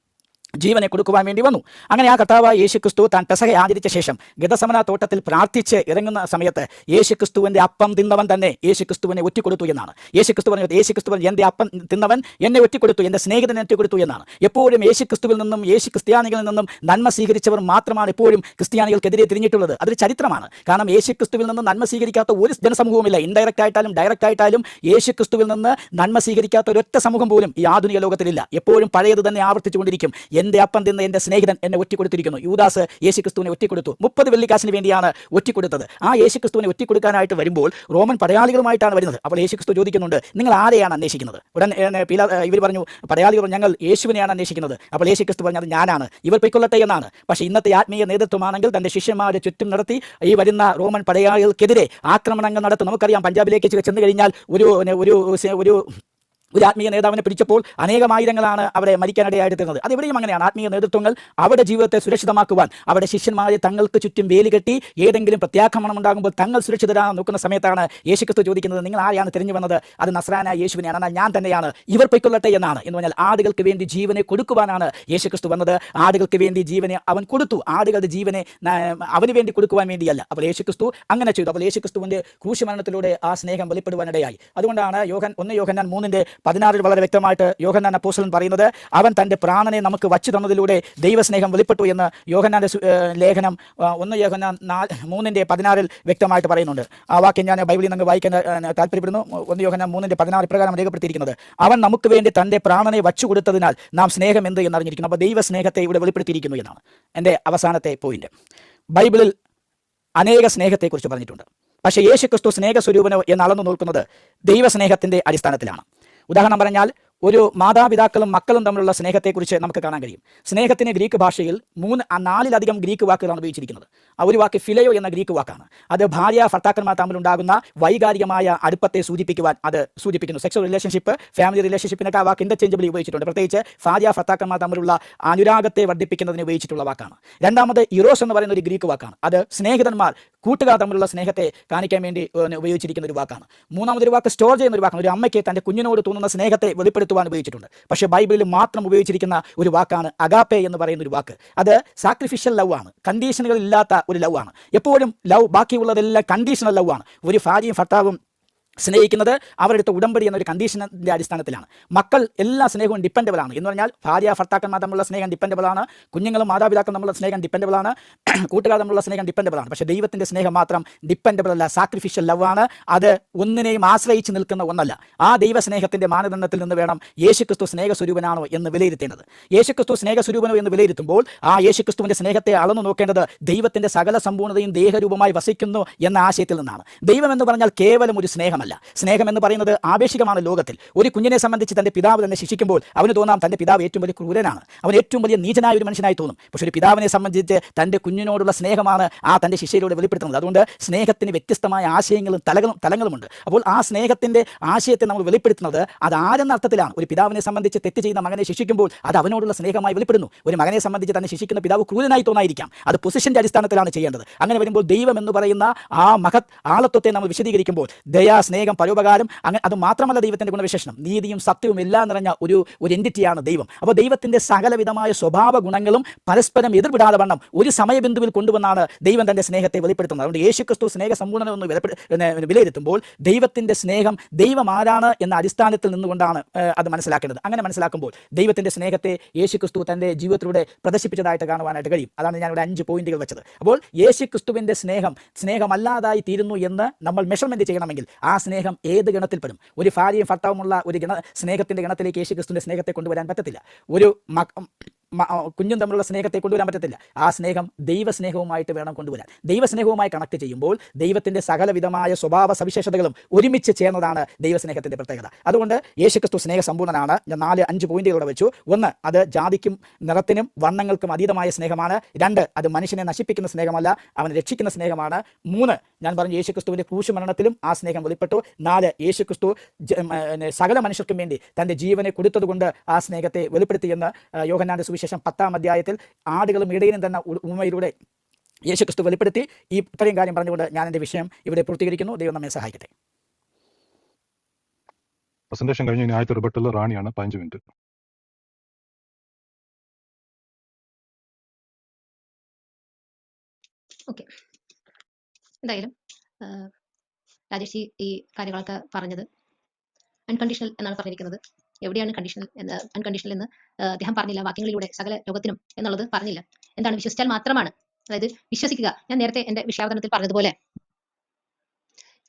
ജീവനെ കൊടുക്കുവാൻ വേണ്ടി വന്നു. അങ്ങനെ ആ കർത്താവായ യേശു ക്രിസ്തു താൻ പെസഹ ആചരിച്ച ശേഷം ഗതസമന തോട്ടത്തിൽ പ്രാർത്ഥിച്ച് ഇറങ്ങുന്ന സമയത്ത് യേശു ക്രിസ്തുവിന്റെ അപ്പം തിന്നവൻ തന്നെ യേശു ക്രിസ്തുവിനെ ഒറ്റിക്കൊടുത്തു എന്നാണ്. യേശു ക്രിസ്തു പറഞ്ഞത് യേശു ക്രിസ്തു എന്റെ അപ്പം തിന്നവൻ എന്നെ ഒറ്റിക്കൊടുത്തു എന്റെ സ്നേഹിതനെ ഒറ്റിക്കൊടുത്തു എന്നാണ്. എപ്പോഴും യേശു ക്രിസ്തുവിൽ നിന്നും യേശു ക്രിസ്ത്യാനികളിൽ നിന്നും നന്മ സ്വീകരിച്ചവർ മാത്രമാണ് എപ്പോഴും ക്രിസ്ത്യാനികൾക്കെതിരെ തിരിഞ്ഞിട്ടുള്ളത്. അതൊരു ചരിത്രമാണ്. കാരണം യേശു ക്രിസ്തുവിൽ നിന്ന് നന്മ സ്വീകരിക്കാത്ത ഒരു ജനസമൂഹവുമില്ല. ഇൻഡയറക്റ്റ് ആയിട്ടാലും ഡയറക്റ്റ് ആയിട്ടാലും യേശു ക്രിസ്തുവിൽ നിന്ന് നന്മ സ്വീകരിക്കാത്ത ഒരൊറ്റ സമൂഹം പോലും ഈ ആധുനിക ലോകത്തിലില്ല. എപ്പോഴും പഴയത് തന്നെ ആവർത്തിച്ചുകൊണ്ടിരിക്കും. എന്റെ അപ്പം തിന്ന് എന്റെ സ്നേഹിതൻ എന്നെ ഒറ്റിക്കൊടുത്തിരിക്കുന്നു. യൂദാസ് യേശുക്രിസ്തുവിനെ ഒറ്റിക്കൊടുത്തു. മുപ്പത് വെള്ളിക്കാശിന് വേണ്ടിയാണ് ഒറ്റിക്കൊടുത്തത്. ആ യേശുക്രിസ്തുവിനെ ഒറ്റിക്കൊടുക്കാനായിട്ട് വരുമ്പോൾ റോമൻ പടയാളികളുമായിട്ടാണ് വരുന്നത്. അപ്പോൾ യേശുക്രിസ്തു ചോദിക്കുന്നുണ്ട് നിങ്ങൾ ആരെയാണ് അന്വേഷിക്കുന്നത്? ഉടൻ പീല ഇവർ പറഞ്ഞു പടയാളികൾ ഞങ്ങൾ യേശുവിനെയാണ് അന്വേഷിക്കുന്നത്. അപ്പോൾ യേശുക്രിസ്തു പറഞ്ഞത് ഞാനാണ്. ഇവർ പൊയ്ക്കൊള്ളട്ടെ എന്നാണ്. പക്ഷേ ഇന്നത്തെ ആത്മീയ നേതൃത്വമാണെങ്കിൽ തന്റെ ശിഷ്യന്മാരെ ചുറ്റും നടത്തി ഈ വരുന്ന റോമൻ പടയാളികൾക്കെതിരെ ആക്രമണങ്ങൾ നടത്തും. നമുക്കറിയാം പഞ്ചാബിലേക്ക് ചെന്ന് കഴിഞ്ഞാൽ ഒരു ഒരു ഒരു ഒരു ആത്മീയ നേതാവിനെ പിടിച്ചപ്പോൾ അനേകമായിരങ്ങളാണ് അവരെ മരിക്കാനിടയായിട്ട് അത് അതെവിടെയും അങ്ങനെയാണ്. ആത്മീയ നേതൃത്വങ്ങൾ അവരുടെ ജീവിതത്തെ സുരക്ഷിതമാക്കുവാൻ അവരുടെ ശിഷ്യന്മാരെ തങ്ങൾക്ക് ചുറ്റും വേലി കെട്ടി ഏതെങ്കിലും പ്രത്യാക്രമണം ഉണ്ടാകുമ്പോൾ തങ്ങൾ സുരക്ഷിതരാണെന്ന് നോക്കുന്ന സമയത്താണ് യേശുക്രിസ്തു ചോദിക്കുന്നത് നിങ്ങൾ ആരെയാണ് തിരിഞ്ഞു വന്നത്? അത് നസ്രാനായ യേശുവിനെയാണ്. എന്നാൽ ഞാൻ തന്നെയാണ്. ഇവർ പൊയ്ക്കൊള്ളട്ടെ എന്നാണ്. എന്ന് പറഞ്ഞാൽ ആടുകൾക്ക് വേണ്ടി ജീവനെ കൊടുക്കുവാനാണ് യേശുക്രിസ്തു വന്നത്. ആടുകൾക്ക് വേണ്ടി ജീവനെ അവൻ കൊടുത്തു. ആടുകളുടെ ജീവനെ അവന് വേണ്ടി കൊടുക്കുവാൻ വേണ്ടിയല്ല. അപ്പോൾ യേശുക്രിസ്തു അങ്ങനെ ചെയ്തു. അപ്പോൾ യേശുക്രിസ്തുവിന്റെ ക്രൂശമരണത്തിലൂടെ ആ സ്നേഹം വെളിപ്പെടുവാനിടയായി. അതുകൊണ്ടാണ് യോഹൻ ഒന്ന് യോഹന്നാൻ മൂന്നിന്റെ പതിനാറിൽ വളരെ വ്യക്തമായിട്ട് യോഹന്നാൻ അപ്പോസ്റ്റലൻ പറയുന്നത് അവൻ തന്റെ പ്രാണനെ നമുക്ക് വച്ചു തന്നതിലൂടെ ദൈവസ്നേഹം വെളിപ്പെട്ടു എന്ന് യോഹന്നാന്റെ ലേഖനം ഒന്ന് യോഹന്നാൻ നാല് മൂന്നിന്റെ പതിനാറിൽ വ്യക്തമായിട്ട് പറയുന്നുണ്ട്. ആ വാക്യം ഞാൻ ബൈബിളിൽ നിന്ന് വായിക്കാൻ താല്പര്യപ്പെടുന്നു. ഒന്ന് യോഹന്നാൻ മൂന്നിന്റെ പതിനാറ് പ്രകാരം രേഖപ്പെടുത്തിയിരിക്കുന്നത് അവൻ നമുക്ക് വേണ്ടി തന്റെ പ്രാണനെ വച്ചു കൊടുത്തതിനാൽ നാം സ്നേഹം എന്ത് എന്നറിഞ്ഞിരിക്കുന്നു. അപ്പോൾ ദൈവസ്നേഹത്തെ ഇവിടെ വെളിപ്പെടുത്തിയിരിക്കുന്നു എന്നാണ് എന്റെ അവസാനത്തെ പോയിന്റ്. ബൈബിളിൽ അനേക സ്നേഹത്തെക്കുറിച്ച് പറഞ്ഞിട്ടുണ്ട്. പക്ഷേ യേശു ക്രിസ്തു സ്നേഹസ്വരൂപനോ എന്ന് അളന്നു നോക്കുന്നത് ദൈവസ്നേഹത്തിന്റെ അടിസ്ഥാനത്തിലാണ്. ഉദാഹരണം പറഞ്ഞാൽ ഒരു മാതാപിതാക്കളും മക്കളും തമ്മിലുള്ള സ്നേഹത്തെക്കുറിച്ച് നമുക്ക് കാണാൻ കഴിയും. സ്നേഹത്തിന് ഗ്രീക്ക് ഭാഷയിൽ മൂന്ന് നാലിലധികം ഗ്രീക്ക് വാക്കുകളാണ് ഉപയോഗിച്ചിരിക്കുന്നത്. ആ ഒരു വാക്ക് ഫിലയോ എന്ന ഗ്രീക്ക് വാക്കാണ്. അത് ഭാര്യ ഭർത്താക്കന്മാർ തമ്മിലുണ്ടാകുന്ന വൈകാരികമായ അടുപ്പത്തെ സൂചിപ്പിക്കുവാൻ അത് സൂചിപ്പിക്കുന്നു. സെക്സ്വൽ റിലേഷൻഷിപ്പ് ഫാമിലി റിലേഷൻഷിപ്പിനൊക്കെ ആ വാക്ക് ഇന്റർചേഞ്ചബിൾ ഉപയോഗിച്ചിട്ടുണ്ട്. പ്രത്യേകിച്ച് ഭാര്യ ഭർത്താക്കന്മാർ തമ്മിലുള്ള അനുരാഗത്തെ വർദ്ധിപ്പിക്കുന്നതിന് ഉപയോഗിച്ചിട്ടുള്ള വാക്കാണ്. രണ്ടാമത് ഇറോസ് എന്ന് പറയുന്ന ഒരു ഗ്രീക്ക് വാക്കാണ്. അത് സ്നേഹിതന്മാർ കൂട്ടുകാർ തമ്മിലുള്ള സ്നേഹത്തെ കാണിക്കാൻ വേണ്ടി ഉപയോഗിച്ചിരിക്കുന്ന ഒരു വാക്കാണ്. മൂന്നാമതൊരു വാക്ക് സ്റ്റോർ ചെയ്യുന്ന ഒരു വാക്കാണ്. ഒരു അമ്മയ്ക്ക് തന്റെ കുഞ്ഞിനോട് തോന്നുന്ന സ്നേഹത്തെ വെളിപ്പെടുത്തുവാൻ ഉപയോഗിച്ചിട്ടുണ്ട്. പക്ഷേ ബൈബിളിൽ മാത്രം ഉപയോഗിച്ചിരിക്കുന്ന ഒരു വാക്കാണ് അഗാപ്പെ എന്ന് പറയുന്ന ഒരു വാക്ക്. അത് സാക്രിഫിഷ്യൽ ലവ് ആണ്. കണ്ടീഷനുകൾ ഇല്ലാത്ത ഒരു ലവ് ആണ്. എപ്പോഴും ലവ് ബാക്കിയുള്ളതെല്ലാം കണ്ടീഷണൽ ലവ് ആണ്. ഒരു ഭാര്യയും ഭർത്താവും സ്നേഹിക്കുന്നത് അവരെടുത്ത ഉടമ്പടി എന്നൊരു കണ്ടീഷനിന്റെ അടിസ്ഥാനത്തിലാണ്. മക്കൾ എല്ലാ സ്നേഹവും ഡിപ്പെൻഡബിൾ ആണ് എന്ന് പറഞ്ഞാൽ ഭാര്യ ഭർത്താക്കന്മാർ തമ്മിലുള്ള സ്നേഹം ഡിപ്പെൻഡബിൾ ആണ്. കുഞ്ഞുങ്ങളും മാതാപിതാക്കൾ തമ്മിലുള്ള സ്നേഹം ഡിപ്പെൻഡബിൾ ആണ്. കൂട്ടുകാർ തമ്മിലുള്ള സ്നേഹം ഡിപ്പെൻഡബിൾ ആണ്. പക്ഷേ ദൈവത്തിന്റെ സ്നേഹം മാത്രം ഡിപ്പെൻഡബിൾ അല്ല സാക്രിഫിഷ്യൽ ലവ് ആണ്. അത് ഒന്നിനെയും ആശ്രയിച്ച് നിൽക്കുന്ന ഒന്നല്ല. ആ ദൈവ സ്നേഹത്തിന്റെ മാനദണ്ഡത്തിൽ നിന്ന് വേണം യേശുക്രിസ്തു സ്നേഹസ്വരൂപനാണോ എന്ന് വിലയിരുത്തേണ്ടത്. യേശുക്രിസ്തു സ്നേഹസ്വരൂപനോ എന്ന് വിലയിരുത്തുമ്പോൾ ആ യേശുക്രിസ്തുവിന്റെ സ്നേഹത്തെ അളന്നു നോക്കേണ്ടത് ദൈവത്തിന്റെ സകല സമ്പൂർണതയും ദേഹരൂപമായി വസിക്കുന്നു എന്ന ആശയത്തിൽ നിന്നാണ്. ദൈവം എന്ന് പറഞ്ഞാൽ കേവലം ഒരു സ്നേഹമല്ല. സ്നേഹം എന്ന് പറയുന്നത് ആപേക്ഷികമാണ് ലോകത്തിൽ. ഒരു കുഞ്ഞിനെ സംബന്ധിച്ച് തന്റെ പിതാവ് തന്നെ ശിക്ഷിക്കുമ്പോൾ അവന് തോന്നാം തന്റെ പിതാവ് ഏറ്റവും വലിയ ക്രൂരനാണ്. അവൻ ഏറ്റവും വലിയ നീചനായ ഒരു മനുഷ്യനായി തോന്നും. പക്ഷേ ഒരു പിതാവിനെ സംബന്ധിച്ച് തന്റെ കുഞ്ഞിനോടുള്ള സ്നേഹമാണ് ആ തന്റെ ശിഷ്യയിലൂടെ വെളിപ്പെടുത്തുന്നത്. അതുകൊണ്ട് സ്നേഹത്തിന് വ്യത്യസ്തമായ ആശയങ്ങളും തലകളും തലങ്ങളുമുണ്ട്. അപ്പോൾ ആ സ്നേഹത്തിന്റെ ആശയത്തെ നമ്മൾ വെളിപ്പെടുത്തുന്നത് അത് ആരെന്ന അർത്ഥത്തിലാണ്. ഒരു പിതാവിനെ സംബന്ധിച്ച് തെറ്റ് ചെയ്യുന്ന മകനെ ശിക്ഷിക്കുമ്പോൾ അത് അവനോടുള്ള സ്നേഹമായി വെളിപ്പെടുന്നു. ഒരു മകനെ സംബന്ധിച്ച് തന്നെ ശിക്ഷിക്കുന്ന പിതാവ് ക്രൂരനായി തോന്നായിരിക്കാം. അത് പൊസിഷന്റെ അടിസ്ഥാനത്തിലാണ് ചെയ്യേണ്ടത്. അങ്ങനെ വരുമ്പോൾ ദൈവം എന്ന് പറയുന്ന ആ മഹത് ആളത്വത്തെ നമ്മൾ വിശദീകരിക്കുമ്പോൾ ദയാ സ്നേഹം പരോപകാരം അങ്ങനെ അത് മാത്രമല്ല ദൈവത്തിന്റെ ഗുണവിശേഷണം. നീതിയും സത്യവും എല്ലാം നിറഞ്ഞ ഒരു ഒരു എന്റിറ്റിയാണ് ദൈവം. അപ്പോൾ ദൈവത്തിന്റെ സകലവിധമായ സ്വഭാവ ഗുണങ്ങളും പരസ്പരം എതിർവിടാതെ വണ്ണം ഒരു സമയബിന്ദുവിൽ കൊണ്ടുവന്നാണ് ദൈവം തന്റെ സ്നേഹത്തെ വെളിപ്പെടുത്തുന്നത്. അതുകൊണ്ട് യേശുക്രിസ്തു സ്നേഹ സമ്പൂർണമെന്ന് വിലയിരുത്തുമ്പോൾ ദൈവത്തിന്റെ സ്നേഹം ദൈവം ആരാണ് എന്ന അടിസ്ഥാനത്തിൽ നിന്നുകൊണ്ടാണ് അത് മനസ്സിലാക്കേണ്ടത്. അങ്ങനെ മനസ്സിലാക്കുമ്പോൾ ദൈവത്തിന്റെ സ്നേഹത്തെ യേശുക്രിസ്തു തന്റെ ജീവിതത്തിലൂടെ പ്രദർശിപ്പിച്ചതായിട്ട് കാണുവാനായിട്ട് കഴിയും. അതാണ് ഞാൻ ഇവിടെ അഞ്ച് പോയിന്റുകൾ വെച്ചത്. അപ്പോൾ യേശുക്രിസ്തുവിന്റെ സ്നേഹം സ്നേഹമല്ലാതായി തീരുന്നു എന്ന് നമ്മൾ മെഷർമെന്റ് ചെയ്യണമെങ്കിൽ ആ സ്നേഹം ഏത് ഗണത്തിൽപ്പെടും? ഒരു ഭാര്യയും ഭർത്താവുമുള്ള ഒരു ഗണ സ്നേഹത്തിന്റെ ഗണത്തിലേക്ക് യേശു ക്രിസ്തുവിന്റെ സ്നേഹത്തെ കൊണ്ടുവരാൻ പറ്റത്തില്ല. ഒരു കുഞ്ഞും തമ്മിലുള്ള സ്നേഹത്തെ കൊണ്ടുവരാൻ പറ്റത്തില്ല. ആ സ്നേഹം ദൈവസ്നേഹവുമായിട്ട് വേണം കൊണ്ടുവരാൻ. ദൈവസ്നേഹവുമായി കണക്ട് ചെയ്യുമ്പോൾ ദൈവത്തിന്റെ സകലവിധമായ സ്വഭാവ സവിശേഷതകളും ഒരുമിച്ച് ചേർന്നതാണ് ദൈവസ്നേഹത്തിന്റെ പ്രത്യേകത. അതുകൊണ്ട് യേശുക്രിസ്തു സ്നേഹ സമ്പൂർണനാണ് ഞാൻ നാല് അഞ്ച് പോയിന്റുകളോടെ വെച്ചു. ഒന്ന് അത് ജാതിക്കും നിറത്തിനും വണ്ണങ്ങൾക്കും അതീതമായ സ്നേഹമാണ്. രണ്ട് അത് മനുഷ്യനെ നശിപ്പിക്കുന്ന സ്നേഹമല്ല അവനെ രക്ഷിക്കുന്ന സ്നേഹമാണ്. മൂന്ന് ഞാൻ പറഞ്ഞു യേശുക്രിസ്തുവിന്റെ ക്രൂശുമരണത്തിലും ആ സ്നേഹം വെളിപ്പെട്ടു. നാല് യേശുക്രിസ്തു സകല മനുഷ്യർക്കും വേണ്ടി തന്റെ ജീവനെ കൊടുത്തതുകൊണ്ട് ആ സ്നേഹത്തെ വെളിപ്പെടുത്തിയെന്ന് ആ, യോഹന്നാന്റെ സുവിശേഷം പത്താം അധ്യായത്തിൽ ആടുകളും ഇടയിലും തന്ന ഉമ്മയിലൂടെ യേശു ക്രിസ്തു വെളിപ്പെടുത്തി ഈ ഇത്രയും കാര്യം പറഞ്ഞുകൊണ്ട് ഞാൻ എന്റെ വിഷയം ഇവിടെ പൂർത്തീകരിക്കുന്നു. ദൈവം നമ്മെ സഹായിക്കട്ടെ. പ്രസന്റേഷൻ കഴിഞ്ഞ് ആദ്യത്തെ റിബട്ടിൽ റാണിയാണ്. പതിനഞ്ച് മിനിറ്റ്. ഓക്കെ. എന്തായാലും രാജേഷ് ഈ ഈ കാര്യങ്ങളൊക്കെ പറഞ്ഞത് അൺകണ്ടീഷണൽ എന്നാണ് പറഞ്ഞിരിക്കുന്നത്. എവിടെയാണ് കണ്ടീഷണൽ അൺകണ്ടീഷണൽ എന്ന് അദ്ദേഹം പറഞ്ഞില്ല. വാക്യങ്ങളിലൂടെ സകല ലോകത്തിനും എന്നുള്ളത് പറഞ്ഞില്ല. എന്താണ് വിശ്വസിച്ചാൽ മാത്രമാണ്. അതായത് വിശ്വസിക്കുക. ഞാൻ നേരത്തെ എന്റെ വിഷയാവതരണത്തിൽ പറഞ്ഞതുപോലെ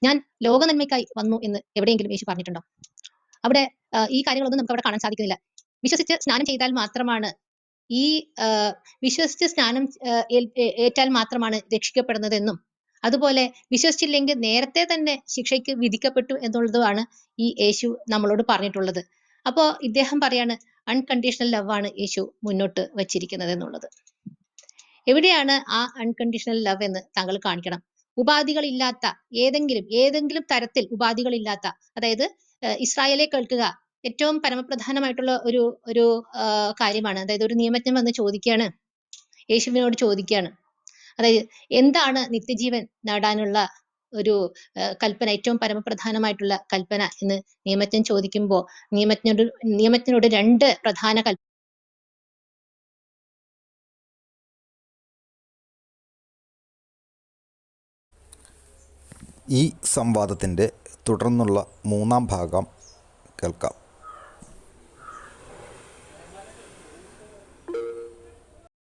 ഞാൻ ലോക നന്മയ്ക്കായി വന്നു എന്ന് എവിടെയെങ്കിലും യേശു പറഞ്ഞിട്ടുണ്ടോ? അവിടെ ഈ കാര്യങ്ങളൊന്നും നമുക്ക് അവിടെ കാണാൻ സാധിക്കുന്നില്ല. വിശ്വസിച്ച് സ്നാനം ചെയ്താൽ മാത്രമാണ് ഈ വിശ്വസിച്ച് സ്നാനം ഏറ്റാൽ മാത്രമാണ് രക്ഷിക്കപ്പെടുന്നതെന്നും അതുപോലെ വിശ്വസിച്ചില്ലെങ്കിൽ നേരത്തെ തന്നെ ശിക്ഷയ്ക്ക് വിധിക്കപ്പെട്ടു എന്നുള്ളതുമാണ് ഈ യേശു നമ്മളോട് പറഞ്ഞിട്ടുള്ളത്. അപ്പോൾ ഇദ്ദേഹം പറയാണ് അൺകണ്ടീഷണൽ ലവ് ആണ് യേശു മുന്നോട്ട് വച്ചിരിക്കുന്നത് എന്നുള്ളത്. എവിടെയാണ് ആ അൺകണ്ടീഷണൽ ലവ് എന്ന് താങ്കൾ കാണിക്കണം? ഉപാധികളില്ലാത്ത ഏതെങ്കിലും ഏതെങ്കിലും തരത്തിൽ ഉപാധികളില്ലാത്ത അതായത് ഇസ്രായേലെ കേൾക്കുക ഏറ്റവും പരമപ്രധാനമായിട്ടുള്ള ഒരു ഒരു കാര്യമാണ്. അതായത് ഒരു നിയമജ്ഞൻ വന്ന് ചോദിക്കുകയാണ് യേശുവിനോട് ചോദിക്കുകയാണ്. അതായത് എന്താണ് നിത്യജീവൻ നേടാനുള്ള ഒരു കൽപ്പന ഏറ്റവും പരമപ്രധാനമായിട്ടുള്ള കൽപ്പന എന്ന് നിയമജ്ഞൻ ചോദിക്കുമ്പോൾ നിയമജ്ഞനോട് നിയമജ്ഞനോട് രണ്ട് പ്രധാന കൽപ്പന ഈ സംവാദത്തിന്റെ തുടർന്നുള്ള മൂന്നാം ഭാഗം കേൾക്കാം.